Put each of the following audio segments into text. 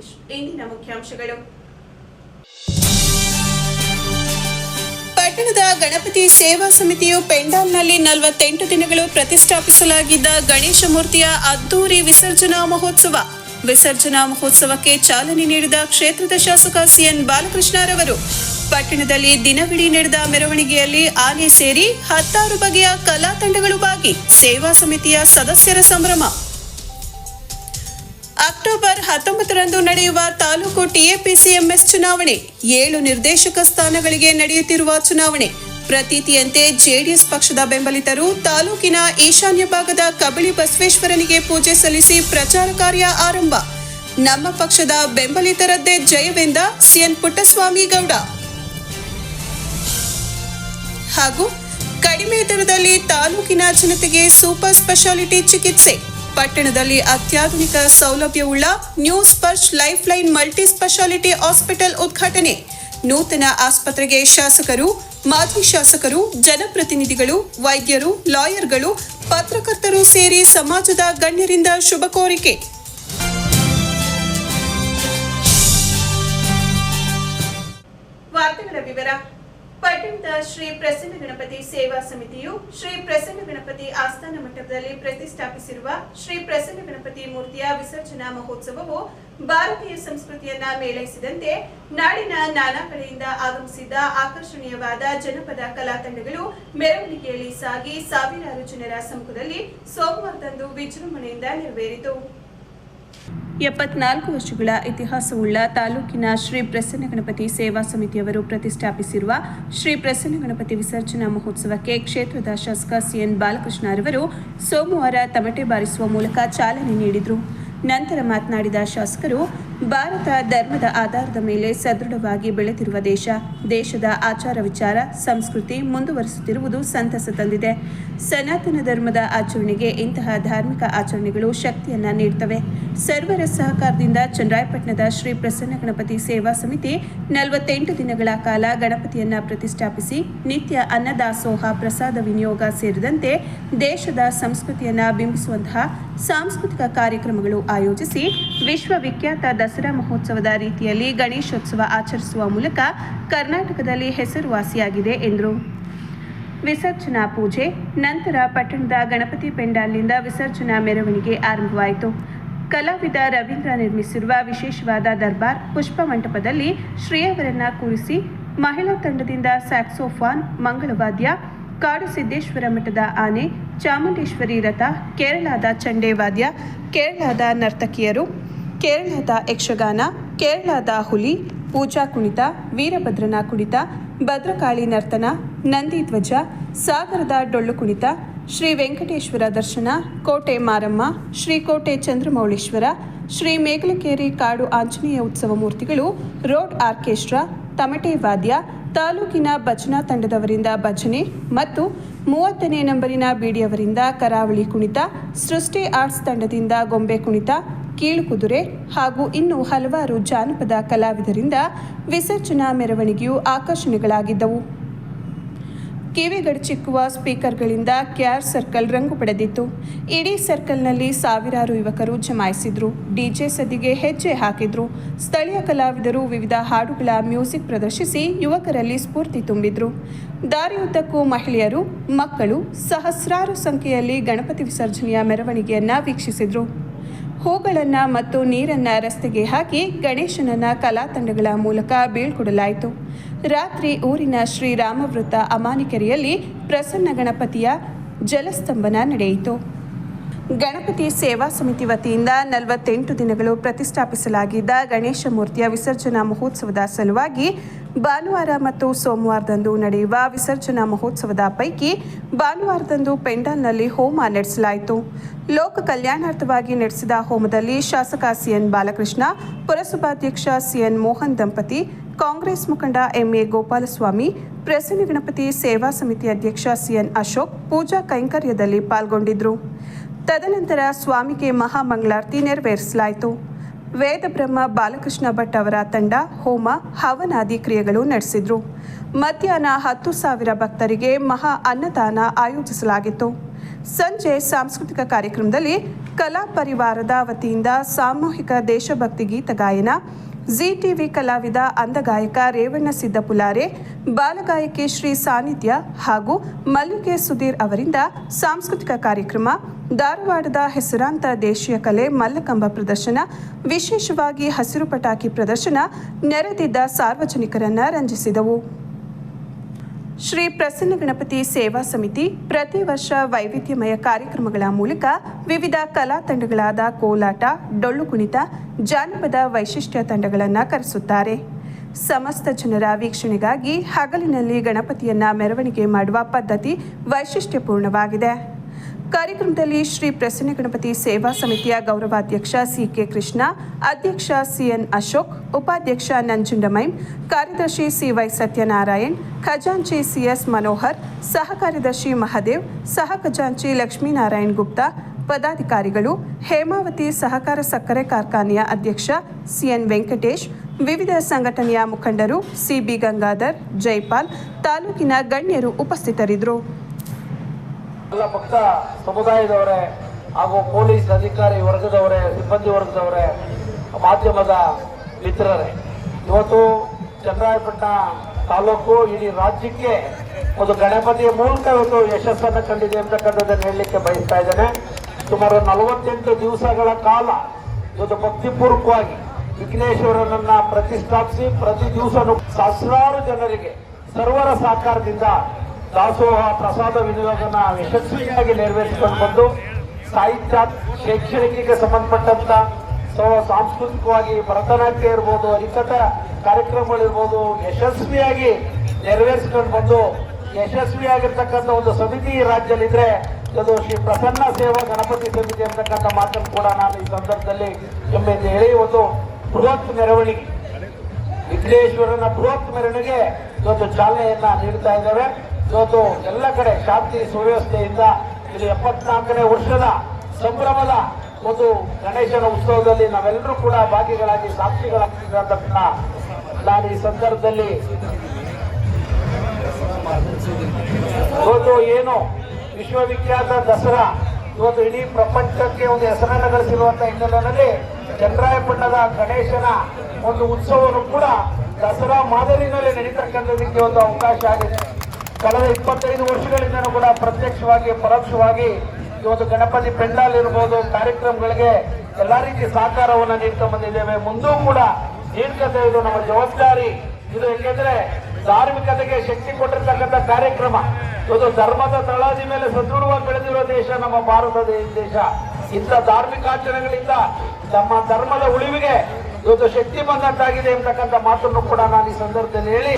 ಸತೀಶ್ ಇಂದಿನ ಮುಖ್ಯಾಂಶಗಳು ಪಟ್ಟಣದ ಗಣಪತಿ ಸೇವಾ ಸಮಿತಿಯು ಪೆಂಡಾಲ್ನಲ್ಲಿ ನಲವತ್ತೆಂಟು ದಿನಗಳು ಪ್ರತಿಷ್ಠಾಪಿಸಲಾಗಿದ್ದ ಗಣೇಶ ಮೂರ್ತಿಯ ಅದ್ದೂರಿ ವಿಸರ್ಜನಾ ಮಹೋತ್ಸವ ವಿಸರ್ಜನಾ ಮಹೋತ್ಸವಕ್ಕೆ ಚಾಲನೆ ನೀಡಿದ ಕ್ಷೇತ್ರದ ಶಾಸಕ ಸಿಎನ್ ಬಾಲಕೃಷ್ಣರವರು. ಪಟ್ಟಣದಲ್ಲಿ ದಿನವಿಡೀ ನಡೆದ ಮೆರವಣಿಗೆಯಲ್ಲಿ ಆನೆ ಸೇರಿ ಹತ್ತಾರು ಬಗೆಯ ಕಲಾ ತಂಡಗಳು ಭಾಗಿ ಸೇವಾ ಸಮಿತಿಯ ಸದಸ್ಯರ ಸಂಭ್ರಮ. ಅಕ್ಟೋಬರ್ ಹತ್ತೊಂಬತ್ತರಂದು ನಡೆಯುವ ತಾಲೂಕು ಟಿಎಪಿಸಿಎಂಎಸ್ ಚುನಾವಣೆ, ಏಳು ನಿರ್ದೇಶಕ ಸ್ಥಾನಗಳಿಗೆ ನಡೆಯುತ್ತಿರುವ ಚುನಾವಣೆ. ಪ್ರತೀತಿಯಂತೆ ಜೆಡಿಎಸ್ ಪಕ್ಷದ ಬೆಂಬಲಿತರು ತಾಲೂಕಿನ ಈಶಾನ್ಯ ಭಾಗದ ಕಬಳಿ ಬಸವೇಶ್ವರನಿಗೆ ಪೂಜೆ ಸಲ್ಲಿಸಿ ಪ್ರಚಾರ ಕಾರ್ಯ ಆರಂಭ. ನಮ್ಮ ಪಕ್ಷದ ಬೆಂಬಲಿತರದ್ದೇ ಜಯವೆಂದ ಸಿಎನ್ ಪುಟ್ಟಸ್ವಾಮಿ ಗೌಡ. ಹಾಗೂ ಕಡಿಮೆ ದರದಲ್ಲಿ ತಾಲೂಕಿನ ಜನತೆಗೆ ಸೂಪರ್ ಸ್ಪೆಷಾಲಿಟಿ ಚಿಕಿತ್ಸೆ. ಪಟ್ಟಣದಲ್ಲಿ ಅತ್ಯಾಧುನಿಕ ಸೌಲಭ್ಯವುಳ್ಳ new Sparsh life line multi speciality hospital ಉದ್ಘಾಟನೆ. ನೂತನ ಆಸ್ಪತ್ರೆಗೆ ಶಾಸಕರು, ಮಾಜಿ ಶಾಸಕರು, ಜನಪ್ರತಿನಿಧಿಗಳು, ವೈದ್ಯರು, ಲಾಯರ್ಗಳು, ಪತ್ರಕರ್ತರು ಸೇರಿ ಸಮಾಜದ ಗಣ್ಯರಿಂದ ಶುಭ ಕೋರಿಕೆ. ವಾರ್ತೆಗಳ ವಿವರ ಪಟ್ಟಣದ ಶ್ರೀ ಪ್ರಸನ್ನ ಗಣಪತಿ ಸೇವಾ ಸಮಿತಿಯು ಶ್ರೀ ಪ್ರಸನ್ನ ಗಣಪತಿ ಆಸ್ಥಾನ ಮಂಟಪದಲ್ಲಿ ಪ್ರತಿಷ್ಠಾಪಿಸಿರುವ ಶ್ರೀ ಪ್ರಸನ್ನ ಗಣಪತಿ ಮೂರ್ತಿಯ ವಿಸರ್ಜನಾ ಮಹೋತ್ಸವವು ಭಾರತೀಯ ಸಂಸ್ಕೃತಿಯನ್ನ ಮೇಳೈಸಿದಂತೆ ನಾಡಿನ ನಾನಾ ಕಡೆಯಿಂದ ಆಗಮಿಸಿದ್ದ ಆಕರ್ಷಣೀಯವಾದ ಜನಪದ ಕಲಾ ತಂಡಗಳು ಮೆರವಣಿಗೆಯಲ್ಲಿ ಸಾಗಿ ಸಾವಿರಾರು ಜನರ ಸಮ್ಮುಖದಲ್ಲಿ ಸೋಮವಾರದಂದು ವಿಜೃಂಭಣೆಯಿಂದ ನೆರವೇರಿತು. ಎಪ್ಪತ್ನಾಲ್ಕು ವರ್ಷಗಳ ಇತಿಹಾಸವುಳ್ಳ ತಾಲೂಕಿನ ಶ್ರೀ ಪ್ರಸನ್ನ ಗಣಪತಿ ಸೇವಾ ಸಮಿತಿಯವರು ಪ್ರತಿಷ್ಠಾಪಿಸಿರುವ ಶ್ರೀ ಪ್ರಸನ್ನ ಗಣಪತಿ ವಿಸರ್ಜನಾ ಮಹೋತ್ಸವಕ್ಕೆ ಕ್ಷೇತ್ರದ ಶಾಸಕ ಸಿಎನ್ ಬಾಲಕೃಷ್ಣರವರು ಸೋಮವಾರ ತಮಟೆ ಬಾರಿಸುವ ಮೂಲಕ ಚಾಲನೆ ನೀಡಿದರು. ನಂತರ ಮಾತನಾಡಿದ ಶಾಸಕರು ಭಾರತ ಧರ್ಮದ ಆಧಾರದ ಮೇಲೆ ಸದೃಢವಾಗಿ ಬೆಳೆದಿರುವ ದೇಶ. ದೇಶದ ಆಚಾರ ವಿಚಾರ, ಸಂಸ್ಕೃತಿ ಮುಂದುವರಿಸುತ್ತಿರುವುದು ಸಂತಸ ತಂದಿದೆ. ಸನಾತನ ಧರ್ಮದ ಆಚರಣೆಗೆ ಇಂತಹ ಧಾರ್ಮಿಕ ಆಚರಣೆಗಳು ಶಕ್ತಿಯನ್ನ ನೀಡುತ್ತವೆ ಸರ್ವರ ಸಹಕಾರದಿಂದ ಚನ್ನರಾಯಪಟ್ಟಣದ ಶ್ರೀ ಪ್ರಸನ್ನ ಗಣಪತಿ ಸೇವಾ ಸಮಿತಿ ನಲವತ್ತೆಂಟು ದಿನಗಳ ಕಾಲ ಗಣಪತಿಯನ್ನ ಪ್ರತಿಷ್ಠಾಪಿಸಿ, ನಿತ್ಯ ಅನ್ನದಾಸೋಹ, ಪ್ರಸಾದ ವಿನಿಯೋಗ ಸೇರಿದಂತೆ ದೇಶದ ಸಂಸ್ಕೃತಿಯನ್ನ ಬಿಂಬಿಸುವಂತಹ ಸಾಂಸ್ಕೃತಿಕ ಕಾರ್ಯಕ್ರಮಗಳು ಆಯೋಜಿಸಿ ವಿಶ್ವವಿಖ್ಯಾತ ದಸರಾ ಮಹೋತ್ಸವದ ರೀತಿಯಲ್ಲಿ ಗಣೇಶೋತ್ಸವ ಆಚರಿಸುವ ಮೂಲಕ ಕರ್ನಾಟಕದಲ್ಲಿ ಹೆಸರುವಾಸಿಯಾಗಿದೆ ಎಂದರು. ವಿಸರ್ಜನಾ ಪೂಜೆ, ನಂತರ ಪಟ್ಟಣದ ಗಣಪತಿ ಪೆಂಡಾಲ್ನಿಂದ ವಿಸರ್ಜನಾ ಮೆರವಣಿಗೆ ಆರಂಭವಾಯಿತು. ಕಲಾವಿದ ರವೀಂದ್ರ ನಿರ್ಮಿಸಿರುವ ವಿಶೇಷವಾದ ದರ್ಬಾರ್ ಪುಷ್ಪ ಮಂಟಪದಲ್ಲಿ ಶ್ರೇಯವರನ್ನ ಕೂರಿಸಿ ಮಹಿಳಾ ತಂಡದಿಂದ ಸ್ಯಾಕ್ಸೋಫಾನ್, ಮಂಗಳವಾದ್ಯ, ಕಾಡು ಸಿದ್ದೇಶ್ವರ ಮಠದ ಆನೆ, ಚಾಮುಂಡೇಶ್ವರಿ ರಥ, ಕೇರಳದ ಚಂಡೇವಾದ್ಯ, ಕೇರಳದ ನರ್ತಕಿಯರು ಕೇರಳದ ಯಕ್ಷಗಾನ, ಕೇರಳದ ಹುಲಿ, ಪೂಜಾ ಕುಣಿತ, ವೀರಭದ್ರನ ಕುಣಿತ, ಭದ್ರಕಾಳಿ ನರ್ತನ ನಂದಿ ಧ್ವಜ ಸಾಗರದ ಡೊಳ್ಳು ಕುಣಿತ, ಶ್ರೀ ವೆಂಕಟೇಶ್ವರ ದರ್ಶನ, ಕೋಟೆ ಮಾರಮ್ಮ ಶ್ರೀಕೋಟೆ ಚಂದ್ರಮೌಳೇಶ್ವರ, ಶ್ರೀ ಮೇಗಲಕೇರಿ ಕಾಡು ಆಂಜನೇಯ ಉತ್ಸವ ಮೂರ್ತಿಗಳು, ರೋಡ್ ಆರ್ಕೆಸ್ಟ್ರಾ, ತಮಟೆ ವಾದ್ಯ, ತಾಲೂಕಿನ ಭಜನಾ ತಂಡದವರಿಂದ ಭಜನೆ ಮತ್ತು ಮೂವತ್ತನೇ ನಂಬರಿನ ಬೀಡಿಯವರಿಂದ ಕರಾವಳಿ ಕುಣಿತ, ಸೃಷ್ಟಿ ಆರ್ಟ್ಸ್ ತಂಡದಿಂದ ಗೊಂಬೆ ಕುಣಿತ ಕೀಳು ಕುದುರೆ ಹಾಗೂ ಇನ್ನು ಹಲವಾರು ಜಾನಪದ ಕಲಾವಿದರಿಂದ ವಿಸರ್ಜನಾ ಮೆರವಣಿಗೆಯು ಆಕರ್ಷಣೆಗಳಾಗಿದ್ದವು. ಕಿವಿಗಡಚಿಕ್ಕುವ ಸ್ಪೀಕರ್ಗಳಿಂದ ಕೆಆರ್ ಸರ್ಕಲ್ ರಂಗು ಪಡೆದಿತ್ತು. ಇಡೀ ಸರ್ಕಲ್ನಲ್ಲಿ ಸಾವಿರಾರು ಯುವಕರು ಜಮಾಯಿಸಿದ್ರು. ಡಿಜೆ ಸದಿಗೆ ಹೆಜ್ಜೆ ಹಾಕಿದ್ರು. ಸ್ಥಳೀಯ ಕಲಾವಿದರು ವಿವಿಧ ಹಾಡುಗಳ ಮ್ಯೂಸಿಕ್ ಪ್ರದರ್ಶಿಸಿ ಯುವಕರಲ್ಲಿ ಸ್ಫೂರ್ತಿ ತುಂಬಿದ್ರು. ದಾರಿಯುದ್ದಕ್ಕೂ ಮಹಿಳೆಯರು, ಮಕ್ಕಳು ಸಹಸ್ರಾರು ಸಂಖ್ಯೆಯಲ್ಲಿ ಗಣಪತಿ ವಿಸರ್ಜನೆಯ ಮೆರವಣಿಗೆಯನ್ನ ವೀಕ್ಷಿಸಿದ್ರು. ಹೂಗಳನ್ನ ಮತ್ತು ನೀರನ್ನ ರಸ್ತೆಗೆ ಹಾಕಿ ಗಣೇಶನನ್ನ ಕಲಾತಂಡಗಳ ಮೂಲಕ ಬೀಳ್ಕೊಡಲಾಯಿತು. ರಾತ್ರಿ ಊರಿನ ಶ್ರೀರಾಮವೃತ್ತ ಅಮಾನಿಕೆರೆಯಲ್ಲಿ ಪ್ರಸನ್ನ ಗಣಪತಿಯ ಜಲಸ್ತಂಭನ ನಡೆಯಿತು. ಗಣಪತಿ ಸೇವಾ ಸಮಿತಿ ವತಿಯಿಂದ ನಲವತ್ತೆಂಟು ದಿನಗಳು ಪ್ರತಿಷ್ಠಾಪಿಸಲಾಗಿದ್ದ ಗಣೇಶ ಮೂರ್ತಿಯ ವಿಸರ್ಜನಾ ಮಹೋತ್ಸವದ ಸಲುವಾಗಿ ಭಾನುವಾರ ಮತ್ತು ಸೋಮವಾರದಂದು ನಡೆಯುವ ವಿಸರ್ಜನಾ ಮಹೋತ್ಸವದ ಪೈಕಿ ಭಾನುವಾರದಂದು ಪೆಂಡಾಲ್ನಲ್ಲಿ ಹೋಮ ನಡೆಸಲಾಯಿತು. ಲೋಕ ಕಲ್ಯಾಣಾರ್ಥವಾಗಿ ನಡೆಸಿದ ಹೋಮದಲ್ಲಿ ಶಾಸಕ ಸಿಎನ್ ಬಾಲಕೃಷ್ಣ ಪುರಸಭಾಧ್ಯಕ್ಷ ಸಿಎನ್ ಮೋಹನ್ ದಂಪತಿ, ಕಾಂಗ್ರೆಸ್ ಮುಖಂಡ ಎಂಎ ಗೋಪಾಲಸ್ವಾಮಿ, ಪ್ರಸನ್ನ ಗಣಪತಿ ಸೇವಾ ಸಮಿತಿ ಅಧ್ಯಕ್ಷ ಸಿಎನ್ ಅಶೋಕ್ ಪೂಜಾ ಕೈಂಕರ್ಯದಲ್ಲಿ ಪಾಲ್ಗೊಂಡಿದ್ದರು ತದನಂತರ ಸ್ವಾಮಿಗೆ ಮಹಾಮಂಗಳಾರತಿ ನೆರವೇರಿಸಲಾಯಿತು. ವೇದ ಬ್ರಹ್ಮ ಬಾಲಕೃಷ್ಣ ಭಟ್ ಅವರ ತಂಡ ಹೋಮ, ಹವನಾದಿ ಕ್ರಿಯೆಗಳು ನಡೆಸಿದ್ರು. ಮಧ್ಯಾಹ್ನ ಹತ್ತು ಸಾವಿರ ಭಕ್ತರಿಗೆ ಮಹಾ ಅನ್ನದಾನ ಆಯೋಜಿಸಲಾಗಿತ್ತು. ಸಂಜೆ ಸಾಂಸ್ಕೃತಿಕ ಕಾರ್ಯಕ್ರಮದಲ್ಲಿ ಕಲಾ ಪರಿವಾರದ ವತಿಯಿಂದ ಸಾಮೂಹಿಕ ದೇಶಭಕ್ತಿ ಗೀತ ಗಾಯನ ಜಿ ಟಿವಿ ಕಲಾವಿದ, ಅಂದಗಾಯಕ ರೇವಣ್ಣ ಸಿದ್ದಪುಲಾರೆ, ಬಾಲಗಾಯಕಿ ಶ್ರೀ ಸಾನ್ನಿಧ್ಯ ಹಾಗೂ ಮಲ್ಲಿಗೆ ಸುಧೀರ್ ಅವರಿಂದ ಸಾಂಸ್ಕೃತಿಕ ಕಾರ್ಯಕ್ರಮ, ಧಾರವಾಡದ ಹೆಸರಾಂತ ದೇಶೀಯ ಕಲೆ ಮಲ್ಲಕಂಬ ಪ್ರದರ್ಶನ, ವಿಶೇಷವಾಗಿ ಹಸಿರು ಪಟಾಕಿ ಪ್ರದರ್ಶನ ನೆರೆದಿದ್ದ ಸಾರ್ವಜನಿಕರನ್ನ ರಂಜಿಸಿದವು. ಶ್ರೀ ಪ್ರಸನ್ನ ಗಣಪತಿ ಸೇವಾ ಸಮಿತಿ ಪ್ರತಿ ವರ್ಷ ವೈವಿಧ್ಯಮಯ ಕಾರ್ಯಕ್ರಮಗಳ ಮೂಲಕ ವಿವಿಧ ಕಲಾ ತಂಡಗಳಾದ ಕೋಲಾಟ, ಡೊಳ್ಳು ಕುಣಿತ, ಜಾನಪದ ವೈಶಿಷ್ಟ್ಯ ತಂಡಗಳನ್ನು ಕರೆಸುತ್ತಾರೆ. ಸಮಸ್ತ ಜನರ ವೀಕ್ಷಣೆಗಾಗಿ ಹಗಲಿನಲ್ಲಿ ಗಣಪತಿಯನ್ನ ಮೆರವಣಿಗೆ ಮಾಡುವ ಪದ್ಧತಿ ವೈಶಿಷ್ಟ್ಯಪೂರ್ಣವಾಗಿದೆ. ಕಾರ್ಯಕ್ರಮದಲ್ಲಿ ಶ್ರೀ ಪ್ರಸನ್ನ ಗಣಪತಿ ಸೇವಾ ಸಮಿತಿಯ ಗೌರವಾಧ್ಯಕ್ಷ ಸಿ ಕೆ ಕೃಷ್ಣ, ಅಧ್ಯಕ್ಷ ಸಿಎನ್ ಅಶೋಕ್, ಉಪಾಧ್ಯಕ್ಷ ನಂಜುಂಡಮೈ ಕಾರ್ಯದರ್ಶಿ ಸಿವೈ ಸತ್ಯನಾರಾಯಣ್, ಖಜಾಂಚಿ ಸಿಎಸ್ ಮನೋಹರ್ ಸಹ ಕಾರ್ಯದರ್ಶಿ ಮಹದೇವ್, ಸಹ ಖಜಾಂಚಿ ಲಕ್ಷ್ಮೀನಾರಾಯಣ್ ಗುಪ್ತಾ, ಪದಾಧಿಕಾರಿಗಳು, ಹೇಮಾವತಿ ಸಹಕಾರ ಸಕ್ಕರೆ ಕಾರ್ಖಾನೆಯ ಅಧ್ಯಕ್ಷ ಸಿಎನ್ ವೆಂಕಟೇಶ್, ವಿವಿಧ ಸಂಘಟನೆಯ ಮುಖಂಡರು ಸಿಬಿ ಗಂಗಾಧರ್, ಜೈಪಾಲ್, ತಾಲೂಕಿನ ಗಣ್ಯರು ಉಪಸ್ಥಿತರಿದ್ದರು. ಎಲ್ಲ ಭಕ್ತ ಸಮುದಾಯದವರೇ ಹಾಗೂ ಪೊಲೀಸ್ ಅಧಿಕಾರಿ ವರ್ಗದವರೇ, ಸಿಬ್ಬಂದಿ ವರ್ಗದವರೇ, ಮಾಧ್ಯಮದ ಮಿತ್ರರೇ. ಇವತ್ತು ಚನ್ನರಾಯಪಟ್ಟಣ ತಾಲೂಕು, ಇಡೀ ರಾಜ್ಯಕ್ಕೆ ಒಂದು ಗಣಪತಿಯ ಮೂಲಕ ಇವತ್ತು ಯಶಸ್ಸನ್ನು ಕಂಡಿದೆ ಅಂತಕ್ಕಂಥದ್ದನ್ನು ಹೇಳಲಿಕ್ಕೆ ಬಯಸ್ತಾ ಇದ್ದೇನೆ. ಸುಮಾರು ನಲವತ್ತೆಂಟು ದಿವಸಗಳ ಕಾಲ ಇವತ್ತು ಭಕ್ತಿಪೂರ್ವಕವಾಗಿ ವಿಘ್ನೇಶ್ವರನನ್ನ ಪ್ರತಿಷ್ಠಾಪಿಸಿ ಪ್ರತಿ ದಿವಸನೂ ಸಹಸ್ರಾರು ಜನರಿಗೆ ಸರ್ವರ ಸಹಕಾರದಿಂದ ದಾಸೋಹ ಪ್ರಸಾದ ವಿನಿಯೋಗನ ಯಶಸ್ವಿಯಾಗಿ ನೆರವೇರಿಸಿಕೊಂಡು ಬಂದು ಸಾಹಿತ್ಯ, ಶೈಕ್ಷಣಿಕಕ್ಕೆ ಸಂಬಂಧಪಟ್ಟಂತ ಸೊ ಸಾಂಸ್ಕೃತಿಕವಾಗಿ ಭರತನಾಟ್ಯ ಇರ್ಬೋದು ಕಾರ್ಯಕ್ರಮಗಳು ಕಾರ್ಯಕ್ರಮಗಳಿರ್ಬೋದು ಯಶಸ್ವಿಯಾಗಿ ನೆರವೇರಿಸಿಕೊಂಡು ಬಂದು ಯಶಸ್ವಿಯಾಗಿರ್ತಕ್ಕಂಥ ಒಂದು ಸಮಿತಿ ರಾಜ್ಯದಲ್ಲಿ ರಾಜ್ಯದಲ್ಲಿದ್ರೆ ಅದು ಶ್ರೀ ಪ್ರಸನ್ನ ಸೇವಾ ಗಣಪತಿ ಸಮಿತಿ ಅಂತಕ್ಕಂಥ ಮಾತನ್ನು ಕೂಡ ನಾನು ಈ ಸಂದರ್ಭದಲ್ಲಿ ಹೆಮ್ಮೆಯಿಂದ ಹೇಳಿ ಒಂದು ಬೃಹತ್ ಮೆರವಣಿಗೆ. ವಿಘ್ನೇಶ್ವರನ ಬೃಹತ್ ಮೆರವಣಿಗೆ ಇವತ್ತು ಚಾಲನೆಯನ್ನ ನೀಡ್ತಾ ಇದ್ದೇವೆ. ಇವತ್ತು ಎಲ್ಲ ಕಡೆ ಶಾಂತಿ ಸುವ್ಯವಸ್ಥೆಯಿಂದ ಇಲ್ಲಿ ಎಪ್ಪತ್ನಾಲ್ಕನೇ ವರ್ಷದ ಸಂಭ್ರಮದ ಒಂದು ಗಣೇಶನ ಉತ್ಸವದಲ್ಲಿ ನಾವೆಲ್ಲರೂ ಕೂಡ ಭಾಗಿಗಳಾಗಿ ಸಾಕ್ಷಿಗಳಾಗಿರ್ತಕ್ಕಂಥ ನಾನು ಈ ಸಂದರ್ಭದಲ್ಲಿ ಇವತ್ತು ಏನು ವಿಶ್ವವಿಖ್ಯಾತ ದಸರಾ, ಇವತ್ತು ಇಡೀ ಪ್ರಪಂಚಕ್ಕೆ ಒಂದು ಹೆಸರನ್ನು ಗಳಿಸಿರುವಂತಹ ಹಿನ್ನೆಲೆಯಲ್ಲಿ ಚಂದ್ರಾಯಪಟ್ಟಣದ ಗಣೇಶನ ಒಂದು ಉತ್ಸವವನ್ನು ಕೂಡ ದಸರಾ ಮಾದರಿನಲ್ಲಿ ನಡೀತಕ್ಕಂಥದಕ್ಕೆ ಒಂದು ಅವಕಾಶ ಆಗಿದೆ. ಕಳೆದ ಇಪ್ಪತ್ತೈದು ವರ್ಷಗಳಿಂದನೂ ಕೂಡ ಪ್ರತ್ಯಕ್ಷವಾಗಿ, ಪರೋಕ್ಷವಾಗಿ ಇವತ್ತು ಗಣಪತಿ ಪೆಂಡಾಲ್ ಇರ್ಬೋದು, ಕಾರ್ಯಕ್ರಮಗಳಿಗೆ ಎಲ್ಲ ರೀತಿ ಸಹಕಾರವನ್ನು ನೀಡ್ತಾ ಬಂದಿದ್ದೇವೆ. ಮುಂದೂ ಕೂಡ ನೀಡ್ಕತೆ ಇದು ನಮ್ಮ ಜವಾಬ್ದಾರಿ. ಇದು ಏಕೆಂದ್ರೆ ಧಾರ್ಮಿಕತೆಗೆ ಶಕ್ತಿ ಕೊಟ್ಟಿರ್ತಕ್ಕಂಥ ಕಾರ್ಯಕ್ರಮ. ಇವತ್ತು ಧರ್ಮದ ತಳಾದಿ ಮೇಲೆ ಸದೃಢವಾಗಿ ಬೆಳೆದಿರುವ ದೇಶ, ನಮ್ಮ ಭಾರತ ದೇಶ. ಇಂಥ ಧಾರ್ಮಿಕ ಆಚರಣೆಗಳಿಂದ ನಮ್ಮ ಧರ್ಮದ ಉಳಿವಿಗೆ ಇವತ್ತು ಶಕ್ತಿ ಬಂದಂತಾಗಿದೆ ಎಂಬತಕ್ಕಂಥ ಮಾತನ್ನು ಕೂಡ ನಾನು ಈ ಸಂದರ್ಭದಲ್ಲಿ ಹೇಳಿ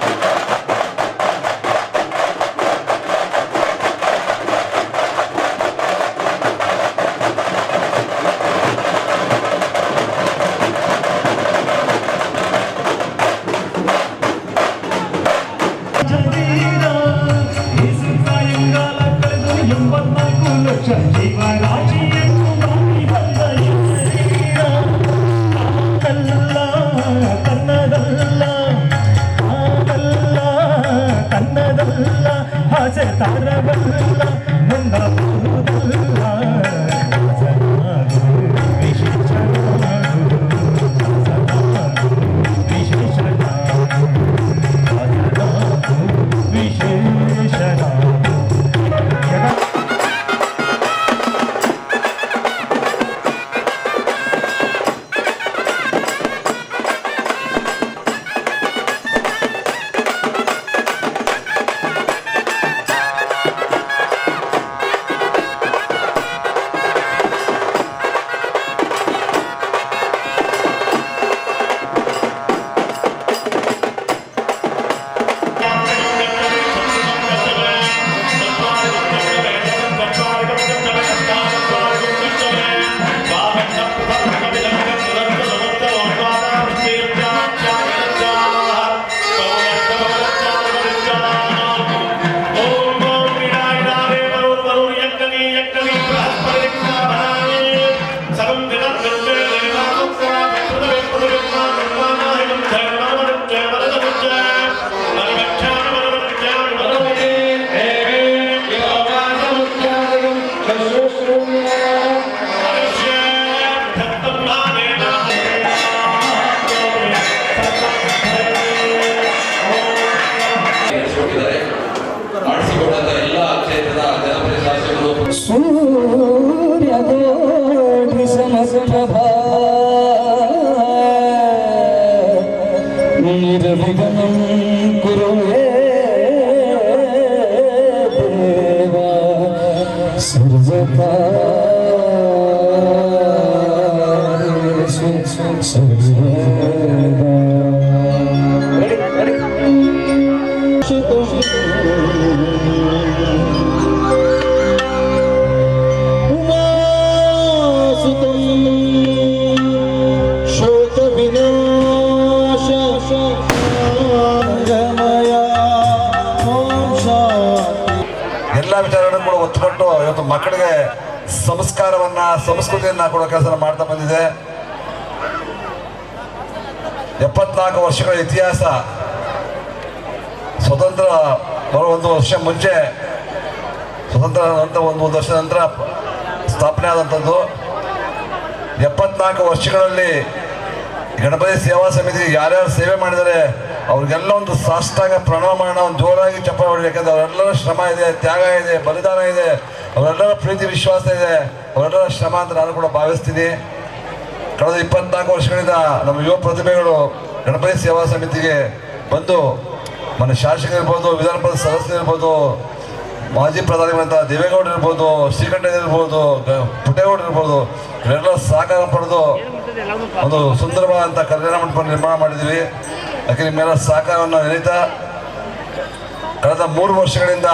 ಸಂಸ್ಕಾರವನ್ನ ಸಂಸ್ಕೃತಿಯನ್ನ ಕೊಡೋ ಕೆಲಸ ಮಾಡ್ತಾ ಬಂದಿದೆ. ಎಪ್ಪತ್ನಾಲ್ಕು ವರ್ಷಗಳ ಇತಿಹಾಸ. ಸ್ವತಂತ್ರ ಬರೋ ಒಂದು ವರ್ಷ ಮುಂಚೆ, ಸ್ವತಂತ್ರ ಅಂತ ಒಂದು ಒಂದು ವರ್ಷದ ನಂತರ ಸ್ಥಾಪನೆ ಆದಂಥದ್ದು. ಎಪ್ಪತ್ನಾಲ್ಕು ವರ್ಷಗಳಲ್ಲಿ ಗಣಪತಿ ಸೇವಾ ಸಮಿತಿ ಯಾರ್ಯಾರು ಸೇವೆ ಮಾಡಿದರೆ ಅವ್ರಿಗೆಲ್ಲ ಒಂದು ಸಾಷ್ಟಾಗ ಪ್ರಣಾಮ ಮಾಡೋಣ ಜೋರಾಗಿ ಚಪ್ಪಾಳೆ ಹೊಡಿ ಯಾಕಂದ್ರೆ ಅವರೆಲ್ಲರ ಶ್ರಮ ಇದೆ, ತ್ಯಾಗ ಇದೆ, ಬಲಿದಾನ ಇದೆ. ಅವರೆಲ್ಲರ ಪ್ರೀತಿ, ವಿಶ್ವಾಸ ಇದೆ. ಅವರೆಲ್ಲರ ಶ್ರಮ ಅಂತ ನಾನು ಕೂಡ ಭಾವಿಸ್ತೀನಿ. ಕಳೆದ ಇಪ್ಪತ್ನಾಲ್ಕು ವರ್ಷಗಳಿಂದ ನಮ್ಮ ಯುವ ಪ್ರತಿಭೆಗಳು ಗಣಪತಿ ಸೇವಾ ಸಮಿತಿಗೆ ಬಂದು ಮನೆ ಶಾಸಕ ಇರ್ಬೋದು ವಿಧಾನ ಸದಸ್ಯರು ಇರ್ಬೋದು ಮಾಜಿ ಪ್ರಧಾನಿಗಳಂತ ದೇವೇಗೌಡ ಇರ್ಬೋದು ಶ್ರೀಕಂಠ ಇರ್ಬೋದು ಪುಟ್ಟೇಗೌಡ ಇರ್ಬೋದು, ಇವರೆಲ್ಲ ಸಹಕಾರ ಪಡೆದು ಒಂದು ಸುಂದರವಾದಂಥ ಕಲ್ಯಾಣ ಮಂಟಪ ನಿರ್ಮಾಣ ಮಾಡಿದ್ದೀವಿ. ಅದಕ್ಕೆ ನಿಮ್ಮೆಲ್ಲ ಸಹಕಾರವನ್ನು ನಿರೀತಾ ಕಳೆದ ಮೂರು ವರ್ಷಗಳಿಂದ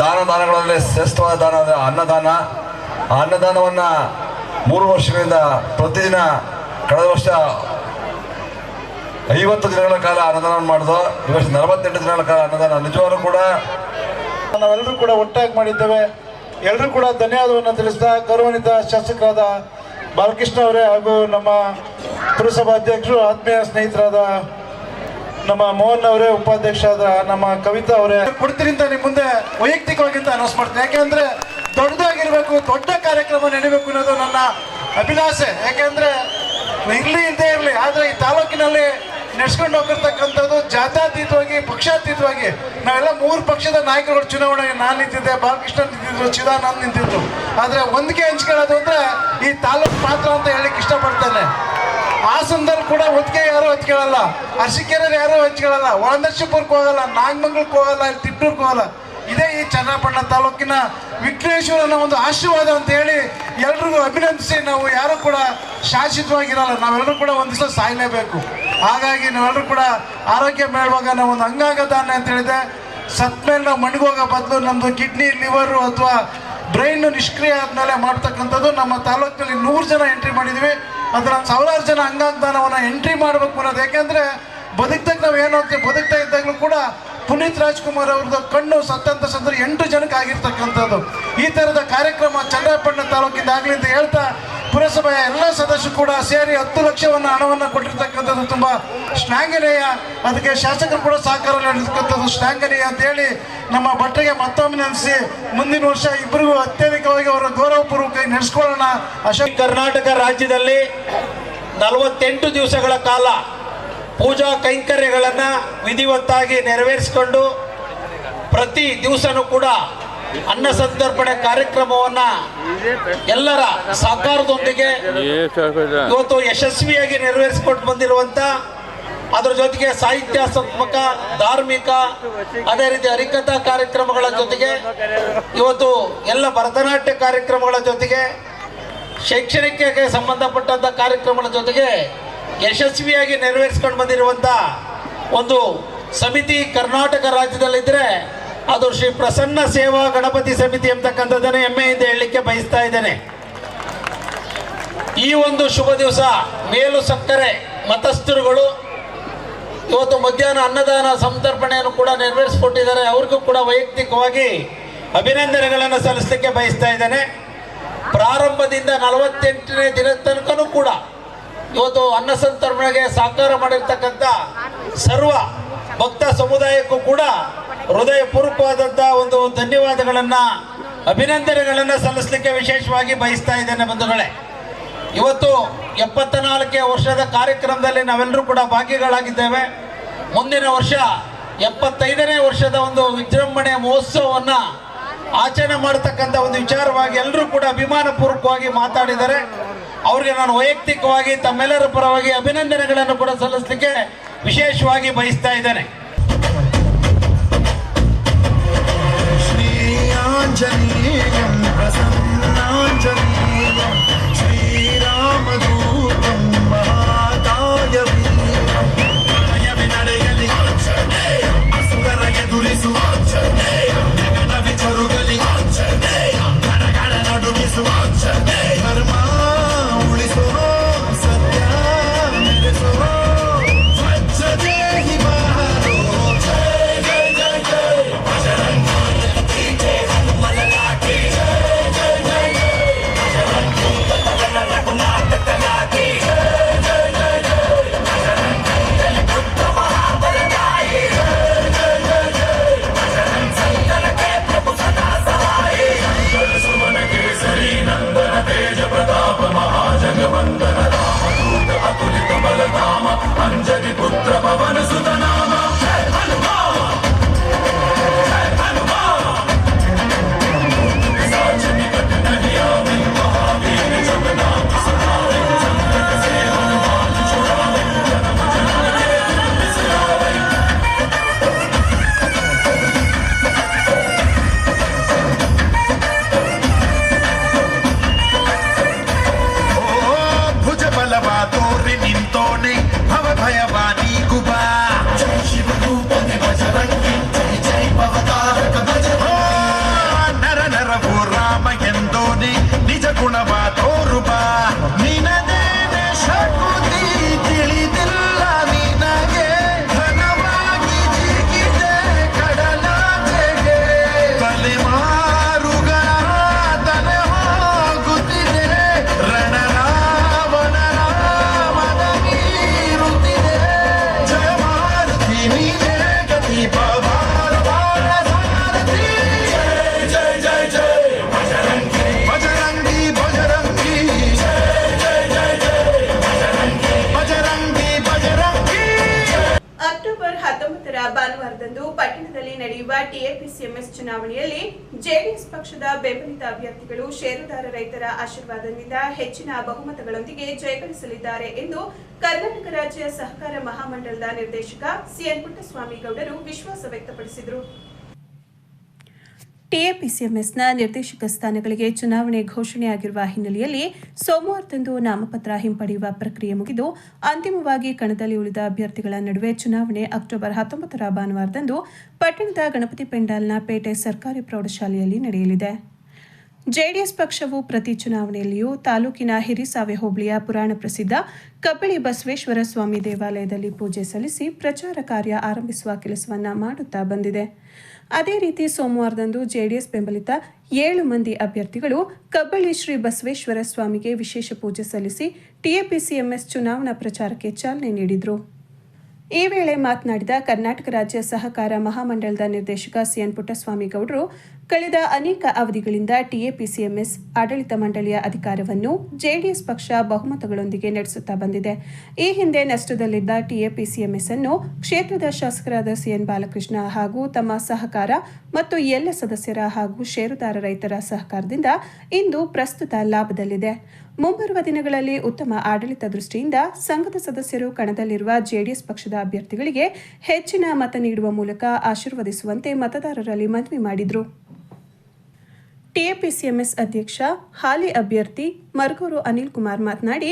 ದಾನ ದಾನಗಳಲ್ಲಿ ಶ್ರೇಷ್ಠವಾದ ದಾನ ಅನ್ನದಾನ. ಆ ಅನ್ನದಾನವನ್ನು ಮೂರು ವರ್ಷಗಳಿಂದ ಪ್ರತಿದಿನ ಕಳೆದ ವರ್ಷ ಐವತ್ತು ದಿನಗಳ ಕಾಲ ಅನ್ನದಾನ ಮಾಡಿದ. ಈ ವರ್ಷ ನಲವತ್ತೆಂಟು ದಿನಗಳ ಕಾಲ ಅನ್ನದಾನ ನಿಜವಾಗ್ಲೂ ಕೂಡ. ನಾವೆಲ್ಲರೂ ಕೂಡ ಒಟ್ಟಾಗಿ ಮಾಡಿದ್ದೇವೆ. ಎಲ್ಲರೂ ಕೂಡ ಧನ್ಯವಾದವನ್ನು ತಿಳಿಸ್ತಾ ಗೌರವಾನ್ವಿತ ಶಾಸಕರಾದ ಬಾಲಕೃಷ್ಣ ಅವರೇ ಹಾಗೂ ನಮ್ಮ ಪುರಸಭಾ ಅಧ್ಯಕ್ಷರು ಆತ್ಮೀಯ ಸ್ನೇಹಿತರಾದ ನಮ್ಮ ಮೋಹನ್ ಅವರೇ ಉಪಾಧ್ಯಕ್ಷರಾದ ನಮ್ಮ ಕವಿತಾ ಅವರೇ. ಕೊಡ್ತೀರಿ ಅಂತ ನಿಮ್ಮ ಮುಂದೆ ವೈಯಕ್ತಿಕವಾಗಿ ಅಂತ ಅನೌನ್ಸ್ ಮಾಡ್ತೀನಿ. ಯಾಕೆಂದ್ರೆ ದೊಡ್ಡದಾಗಿರ್ಬೇಕು, ದೊಡ್ಡ ಕಾರ್ಯಕ್ರಮ ನಡೀಬೇಕು ಅನ್ನೋದು ನನ್ನ ಅಭಿಲಾಷೆ. ಯಾಕೆಂದ್ರೆ ಇರ್ಲಿ ಇಲ್ಲದೆ ಇರಲಿ, ಆದ್ರೆ ಈ ತಾಲೂಕಿನಲ್ಲಿ ನಡ್ಸ್ಕೊಂಡು ಹೋಗಿರ್ತಕ್ಕಂಥದ್ದು ಜಾತ್ಯಾತೀತವಾಗಿ, ಪಕ್ಷಾತೀತವಾಗಿ. ನಾವೆಲ್ಲ ಮೂರು ಪಕ್ಷದ ನಾಯಕರುಗಳು ಚುನಾವಣೆಗೆ ನಾನು ನಿಂತಿದ್ದೆ, ಬಾಲಕೃಷ್ಣ ನಿಂತಿದ್ರು, ಚಿದಾನಂದ್ ನಿಂತಿದ್ರು. ಆದ್ರೆ ಒಂದಿಗೆ ಹಂಚ್ಕೊಳ್ಳೋದು ಅಂದ್ರೆ ಈ ತಾಲೂಕು ಪಾತ್ರ ಅಂತ ಹೇಳಲಿಕ್ಕೆ ಇಷ್ಟಪಡ್ತೇನೆ. ಹಾಸನದಲ್ಲಿ ಕೂಡ ಒತ್ತಿಗೆ ಯಾರು ಹಚ್ಕೊಳ್ಳಲ್ಲ ಅರಸಿಕೆರೆ ಯಾರು ಹಚ್ಕೊಳ್ಳಲ್ಲ ಒಳನರಸೀಪುರಕ್ಕೆ ಹೋಗಲ್ಲ, ನಾಗಮಂಗಲಕ್ಕೆ ಹೋಗಲ್ಲ ತಿಟ್ಟೂರ್ಗೆ ಹೋಗಲ್ಲ. ಇದೇ ಈ ಚನ್ನಪಟ್ಟಣ ತಾಲೂಕಿನ ವಿಘ್ನೇಶ್ವರನ ಒಂದು ಆಶೀರ್ವಾದ ಅಂತ ಹೇಳಿ ಎಲ್ರಿಗೂ ಅಭಿನಂದಿಸಿ ನಾವು ಯಾರು ಕೂಡ ಶಾಶ್ವತವಾಗಿರಲ್ಲ. ನಾವೆಲ್ಲರೂ ಕೂಡ ಒಂದು ದಿವಸ ಸಾಯಲೇಬೇಕು. ಹಾಗಾಗಿ ನಾವೆಲ್ಲರೂ ಕೂಡ ಆರೋಗ್ಯ ಮೇಳುವಾಗ ನಾವು ಒಂದು ಅಂಗಾಂಗ ದಾನ ಅಂತ ಹೇಳಿದೆ. ಸತ್ ಮೇಲೆ ನಾವು ಮಣ್ಗೋಗೋ ಬದಲು ನಮ್ಮದು ಕಿಡ್ನಿ, ಲಿವರು ಅಥವಾ ಬ್ರೈನ್ ನಿಷ್ಕ್ರಿಯ ಆದಮೇಲೆ ಮಾಡ್ತಕ್ಕಂಥದ್ದು ನಮ್ಮ ತಾಲೂಕಿನಲ್ಲಿ ನೂರು ಜನ ಎಂಟ್ರಿ ಮಾಡಿದ್ವಿ. ಅದರ ಸಾವಿರಾರು ಜನ ಅಂಗಾಂಗ ದಾನವನ್ನು ಎಂಟ್ರಿ ಮಾಡಬೇಕು ಅನ್ನೋದು. ಯಾಕೆಂದ್ರೆ ಬದುಕ್ದಾಗ ನಾವು ಏನು ಹೋಗ್ತೀವಿ ಬದುಕ್ತಾ ಇದ್ದಾಗಲೂ ಕೂಡ ಪುನೀತ್ ರಾಜ್ಕುಮಾರ್ ಅವ್ರದ್ದು ಕಣ್ಣು ಸತ್ತಂತ ಸಂದ್ರೆ ಎಂಟು ಜನಕ್ಕೆ ಆಗಿರ್ತಕ್ಕಂಥದ್ದು. ಈ ಥರದ ಕಾರ್ಯಕ್ರಮ ಚಂದ್ರಪಟ್ಟಣ ತಾಲೂಕಿಂದ ಆಗಲಿ ಅಂತ ಹೇಳ್ತಾ ಪುರಸಭೆಯ ಎಲ್ಲ ಸದಸ್ಯರು ಕೂಡ ಸೇರಿ ಹತ್ತು ಲಕ್ಷವನ್ನು ಹಣವನ್ನು ಕೊಟ್ಟಿರ್ತಕ್ಕಂಥದ್ದು ತುಂಬ ಶ್ಲಾಘನೀಯ. ಅದಕ್ಕೆ ಶಾಸಕರು ಕೂಡ ಸಹಕಾರ ನೀಡಿರ್ತಕ್ಕಂಥದ್ದು ಶ್ಲಾಘನೀಯ ಅಂತ ಹೇಳಿ ನಮ್ಮ ಬಟ್ಟೆಗೆ ಮತ್ತೊಮ್ಮೆ ನೆನೆಸಿ ಮುಂದಿನ ವರ್ಷ ಇಬ್ಬರಿಗೂ ಅತ್ಯಧಿಕವಾಗಿ ಅವರ ಗೌರವಪೂರ್ವಕವಾಗಿ ನಡೆಸ್ಕೊಳ್ಳೋಣ ಅಶೋಕ್ ಕರ್ನಾಟಕ ರಾಜ್ಯದಲ್ಲಿ ನಲವತ್ತೆಂಟು ದಿವಸಗಳ ಕಾಲ ಪೂಜಾ ಕೈಂಕರ್ಯಗಳನ್ನು ವಿಧಿವತ್ತಾಗಿ ನೆರವೇರಿಸಿಕೊಂಡು ಪ್ರತಿ ದಿವಸನೂ ಕೂಡ ಅನ್ನ ಸಂತರ್ಪಣೆ ಕಾರ್ಯಕ್ರಮವನ್ನ ಎಲ್ಲರ ಸಹಕಾರದೊಂದಿಗೆ ಇವತ್ತು ಯಶಸ್ವಿಯಾಗಿ ನೆರವೇರಿಸಿಕೊಂಡು ಬಂದಿರುವಂತ ಅದರ ಜೊತೆಗೆ ಸಾಹಿತ್ಯಾತ್ಮಕ ಧಾರ್ಮಿಕ ಅದೇ ರೀತಿ ಹರಿಕಥಾ ಕಾರ್ಯಕ್ರಮಗಳ ಜೊತೆಗೆ ಇವತ್ತು ಎಲ್ಲ ಭರತನಾಟ್ಯ ಕಾರ್ಯಕ್ರಮಗಳ ಜೊತೆಗೆ ಶೈಕ್ಷಣಿಕಕ್ಕೆ ಸಂಬಂಧಪಟ್ಟಂತ ಕಾರ್ಯಕ್ರಮಗಳ ಜೊತೆಗೆ ಯಶಸ್ವಿಯಾಗಿ ನೆರವೇರಿಸ್ಕೊಂಡು ಬಂದಿರುವಂತ ಒಂದು ಸಮಿತಿ ಕರ್ನಾಟಕ ರಾಜ್ಯದಲ್ಲಿದ್ದರೆ ಅದು ಶ್ರೀ ಪ್ರಸನ್ನ ಸೇವಾ ಗಣಪತಿ ಸಮಿತಿ ಅಂತಕ್ಕಂಥದ್ದನ್ನೇ ಹೆಮ್ಮೆಯಿಂದ ಹೇಳಲಿಕ್ಕೆ ಬಯಸ್ತಾ ಇದ್ದೇನೆ. ಈ ಒಂದು ಶುಭ ದಿವಸ ಮೇಲು ಸಕ್ಕರೆ ಮತಸ್ಥರುಗಳು ಇವತ್ತು ಮಧ್ಯಾಹ್ನ ಅನ್ನದಾನ ಸಂತರ್ಪಣೆಯನ್ನು ಕೂಡ ನೆರವೇರಿಸಿಕೊಟ್ಟಿದ್ದಾರೆ. ಅವ್ರಿಗೂ ಕೂಡ ವೈಯಕ್ತಿಕವಾಗಿ ಅಭಿನಂದನೆಗಳನ್ನು ಸಲ್ಲಿಸಲಿಕ್ಕೆ ಬಯಸ್ತಾ ಇದ್ದೇನೆ. ಪ್ರಾರಂಭದಿಂದ ನಲವತ್ತೆಂಟನೇ ದಿನದ ತನಕನೂ ಕೂಡ ಇವತ್ತು ಅನ್ನ ಸಂತರ್ಪಣೆಗೆ ಸಹಕಾರ ಮಾಡಿರ್ತಕ್ಕಂಥ ಸರ್ವ ಭಕ್ತ ಸಮುದಾಯಕ್ಕೂ ಕೂಡ ಹೃದಯಪೂರ್ವಕವಾದಂಥ ಒಂದು ಧನ್ಯವಾದಗಳನ್ನು, ಅಭಿನಂದನೆಗಳನ್ನು ಸಲ್ಲಿಸಲಿಕ್ಕೆ ವಿಶೇಷವಾಗಿ ಬಯಸ್ತಾ ಇದ್ದೇನೆ ಬಂಧುಗಳೇ. ಇವತ್ತು ಎಪ್ಪತ್ತ ನಾಲ್ಕೇ ವರ್ಷದ ಕಾರ್ಯಕ್ರಮದಲ್ಲಿ ನಾವೆಲ್ಲರೂ ಕೂಡ ಭಾಗಿಗಳಾಗಿದ್ದೇವೆ. ಮುಂದಿನ ವರ್ಷ ಎಪ್ಪತ್ತೈದನೇ ವರ್ಷದ ಒಂದು ವಿಜೃಂಭಣೆಯ ಮಹೋತ್ಸವವನ್ನು ಆಚರಣೆ ಮಾಡತಕ್ಕಂಥ ಒಂದು ವಿಚಾರವಾಗಿ ಎಲ್ಲರೂ ಕೂಡ ಅಭಿಮಾನಪೂರ್ವಕವಾಗಿ ಮಾತಾಡಿದ್ದಾರೆ ಅವ್ರಿಗೆ ನಾನು ವೈಯಕ್ತಿಕವಾಗಿ ತಮ್ಮೆಲ್ಲರ ಪರವಾಗಿ ಅಭಿನಂದನೆಗಳನ್ನು ಕೂಡ ಸಲ್ಲಿಸಲಿಕ್ಕೆ ವಿಶೇಷವಾಗಿ ಬಯಸ್ತಾ ಇದ್ದೇನೆ. ప్రసన్నాంజనీయం. ప్రసన్నాంజనీ ಆಶೀರ್ವಾದದಿಂದ ಹೆಚ್ಚಿನ ಬಹುಮತಗಳೊಂದಿಗೆ ಜಯಗಳಿಸಲಿದ್ದಾರೆ ಎಂದು ಕರ್ನಾಟಕ ರಾಜ್ಯ ಸಹಕಾರ ಮಹಾಮಂಡಲದ ನಿರ್ದೇಶಕ ಸಿಎನ್ ಪುಟ್ಟಸ್ವಾಮಿ ಗೌಡರು ವಿಶ್ವಾಸ ವ್ಯಕ್ತಪಡಿಸಿದರು. ಟಿಎಪಿಸಿಎಂಎಸ್ನ ನಿರ್ದೇಶಕ ಸ್ಥಾನಗಳಿಗೆ ಚುನಾವಣೆ ಘೋಷಣೆಯಾಗಿರುವ ಹಿನ್ನೆಲೆಯಲ್ಲಿ ಸೋಮವಾರದಂದು ನಾಮಪತ್ರ ಹಿಂಪಡೆಯುವ ಪ್ರಕ್ರಿಯೆ ಮುಗಿದು ಅಂತಿಮವಾಗಿ ಕಣದಲ್ಲಿ ಉಳಿದ ಅಭ್ಯರ್ಥಿಗಳ ನಡುವೆ ಚುನಾವಣೆ ಅಕ್ಟೋಬರ್ ಹತ್ತೊಂಬತ್ತರ ಭಾನುವಾರದಂದು ಪಟ್ಟಣದ ಗಣಪತಿ ಪೆಂಡಾಲ್ನ ಪೇಟೆ ಸರ್ಕಾರಿ ಪ್ರೌಢಶಾಲೆಯಲ್ಲಿ ನಡೆಯಲಿದೆ. ಜೆಡಿಎಸ್ ಪಕ್ಷವು ಪ್ರತಿ ಚುನಾವಣೆಯಲ್ಲಿಯೂ ತಾಲೂಕಿನ ಹಿರಿಸಾವೆ ಹೋಬಳಿಯ ಪುರಾಣ ಪ್ರಸಿದ್ಧ ಕಬ್ಬಳಿ ಬಸವೇಶ್ವರ ಸ್ವಾಮಿ ದೇವಾಲಯದಲ್ಲಿ ಪೂಜೆ ಸಲ್ಲಿಸಿ ಪ್ರಚಾರ ಕಾರ್ಯ ಆರಂಭಿಸುವ ಕೆಲಸವನ್ನು ಮಾಡುತ್ತಾ ಬಂದಿದೆ. ಅದೇ ರೀತಿ ಸೋಮವಾರದಂದು ಜೆಡಿಎಸ್ ಬೆಂಬಲಿತ ಏಳು ಮಂದಿ ಅಭ್ಯರ್ಥಿಗಳು ಕಬ್ಬಳಿ ಶ್ರೀ ಬಸವೇಶ್ವರ ಸ್ವಾಮಿಗೆ ವಿಶೇಷ ಪೂಜೆ ಸಲ್ಲಿಸಿ ಟಿಎಪಿಸಿಎಂಎಸ್ ಚುನಾವಣಾ ಪ್ರಚಾರಕ್ಕೆ ಚಾಲನೆ ನೀಡಿದರು. ಈ ವೇಳೆ ಮಾತನಾಡಿದ ಕರ್ನಾಟಕ ರಾಜ್ಯ ಸಹಕಾರ ಮಹಾಮಂಡಲದ ನಿರ್ದೇಶಕ ಸಿಎನ್ ಪುಟ್ಟಸ್ವಾಮಿ ಗೌಡರು ಕಳೆದ ಅನೇಕ ಅವಧಿಗಳಿಂದ ಟಿಎಪಿಸಿಎಂಎಸ್ ಆಡಳಿತ ಮಂಡಳಿಯ ಅಧಿಕಾರವನ್ನು ಜೆಡಿಎಸ್ ಪಕ್ಷ ಬಹುಮತಗಳೊಂದಿಗೆ ನಡೆಸುತ್ತಾ ಬಂದಿದೆ. ಈ ಹಿಂದೆ ನಷ್ಟದಲ್ಲಿದ್ದ ಟಿಎಪಿಸಿಎಂಎಸ್ ಅನ್ನು ಕ್ಷೇತ್ರದ ಶಾಸಕರಾದ ಸಿಎನ್ ಬಾಲಕೃಷ್ಣ ಹಾಗೂ ತಮ್ಮ ಸಹಕಾರ ಮತ್ತು ಎಲ್ಲ ಸದಸ್ಯರ ಹಾಗೂ ಷೇರುದಾರ ರೈತರ ಸಹಕಾರದಿಂದ ಇಂದು ಪ್ರಸ್ತುತ ಲಾಭದಲ್ಲಿದೆ. ಮುಂಬರುವ ದಿನಗಳಲ್ಲಿ ಉತ್ತಮ ಆಡಳಿತ ದೃಷ್ಟಿಯಿಂದ ಸಂಘದ ಸದಸ್ಯರು ಕಣದಲ್ಲಿರುವ ಜೆಡಿಎಸ್ ಪಕ್ಷದ ಅಭ್ಯರ್ಥಿಗಳಿಗೆ ಹೆಚ್ಚಿನ ಮತ ನೀಡುವ ಮೂಲಕ ಆಶೀರ್ವದಿಸುವಂತೆ ಮತದಾರರಲ್ಲಿ ಮನವಿ ಮಾಡಿದರು. ಟಿಎಪಿಸಿಎಂಎಸ್ ಅಧ್ಯಕ್ಷ, ಹಾಲಿ ಅಭ್ಯರ್ಥಿ ಮರ್ಗೂರು ಅನಿಲ್ ಕುಮಾರ್ ಮಾತನಾಡಿ,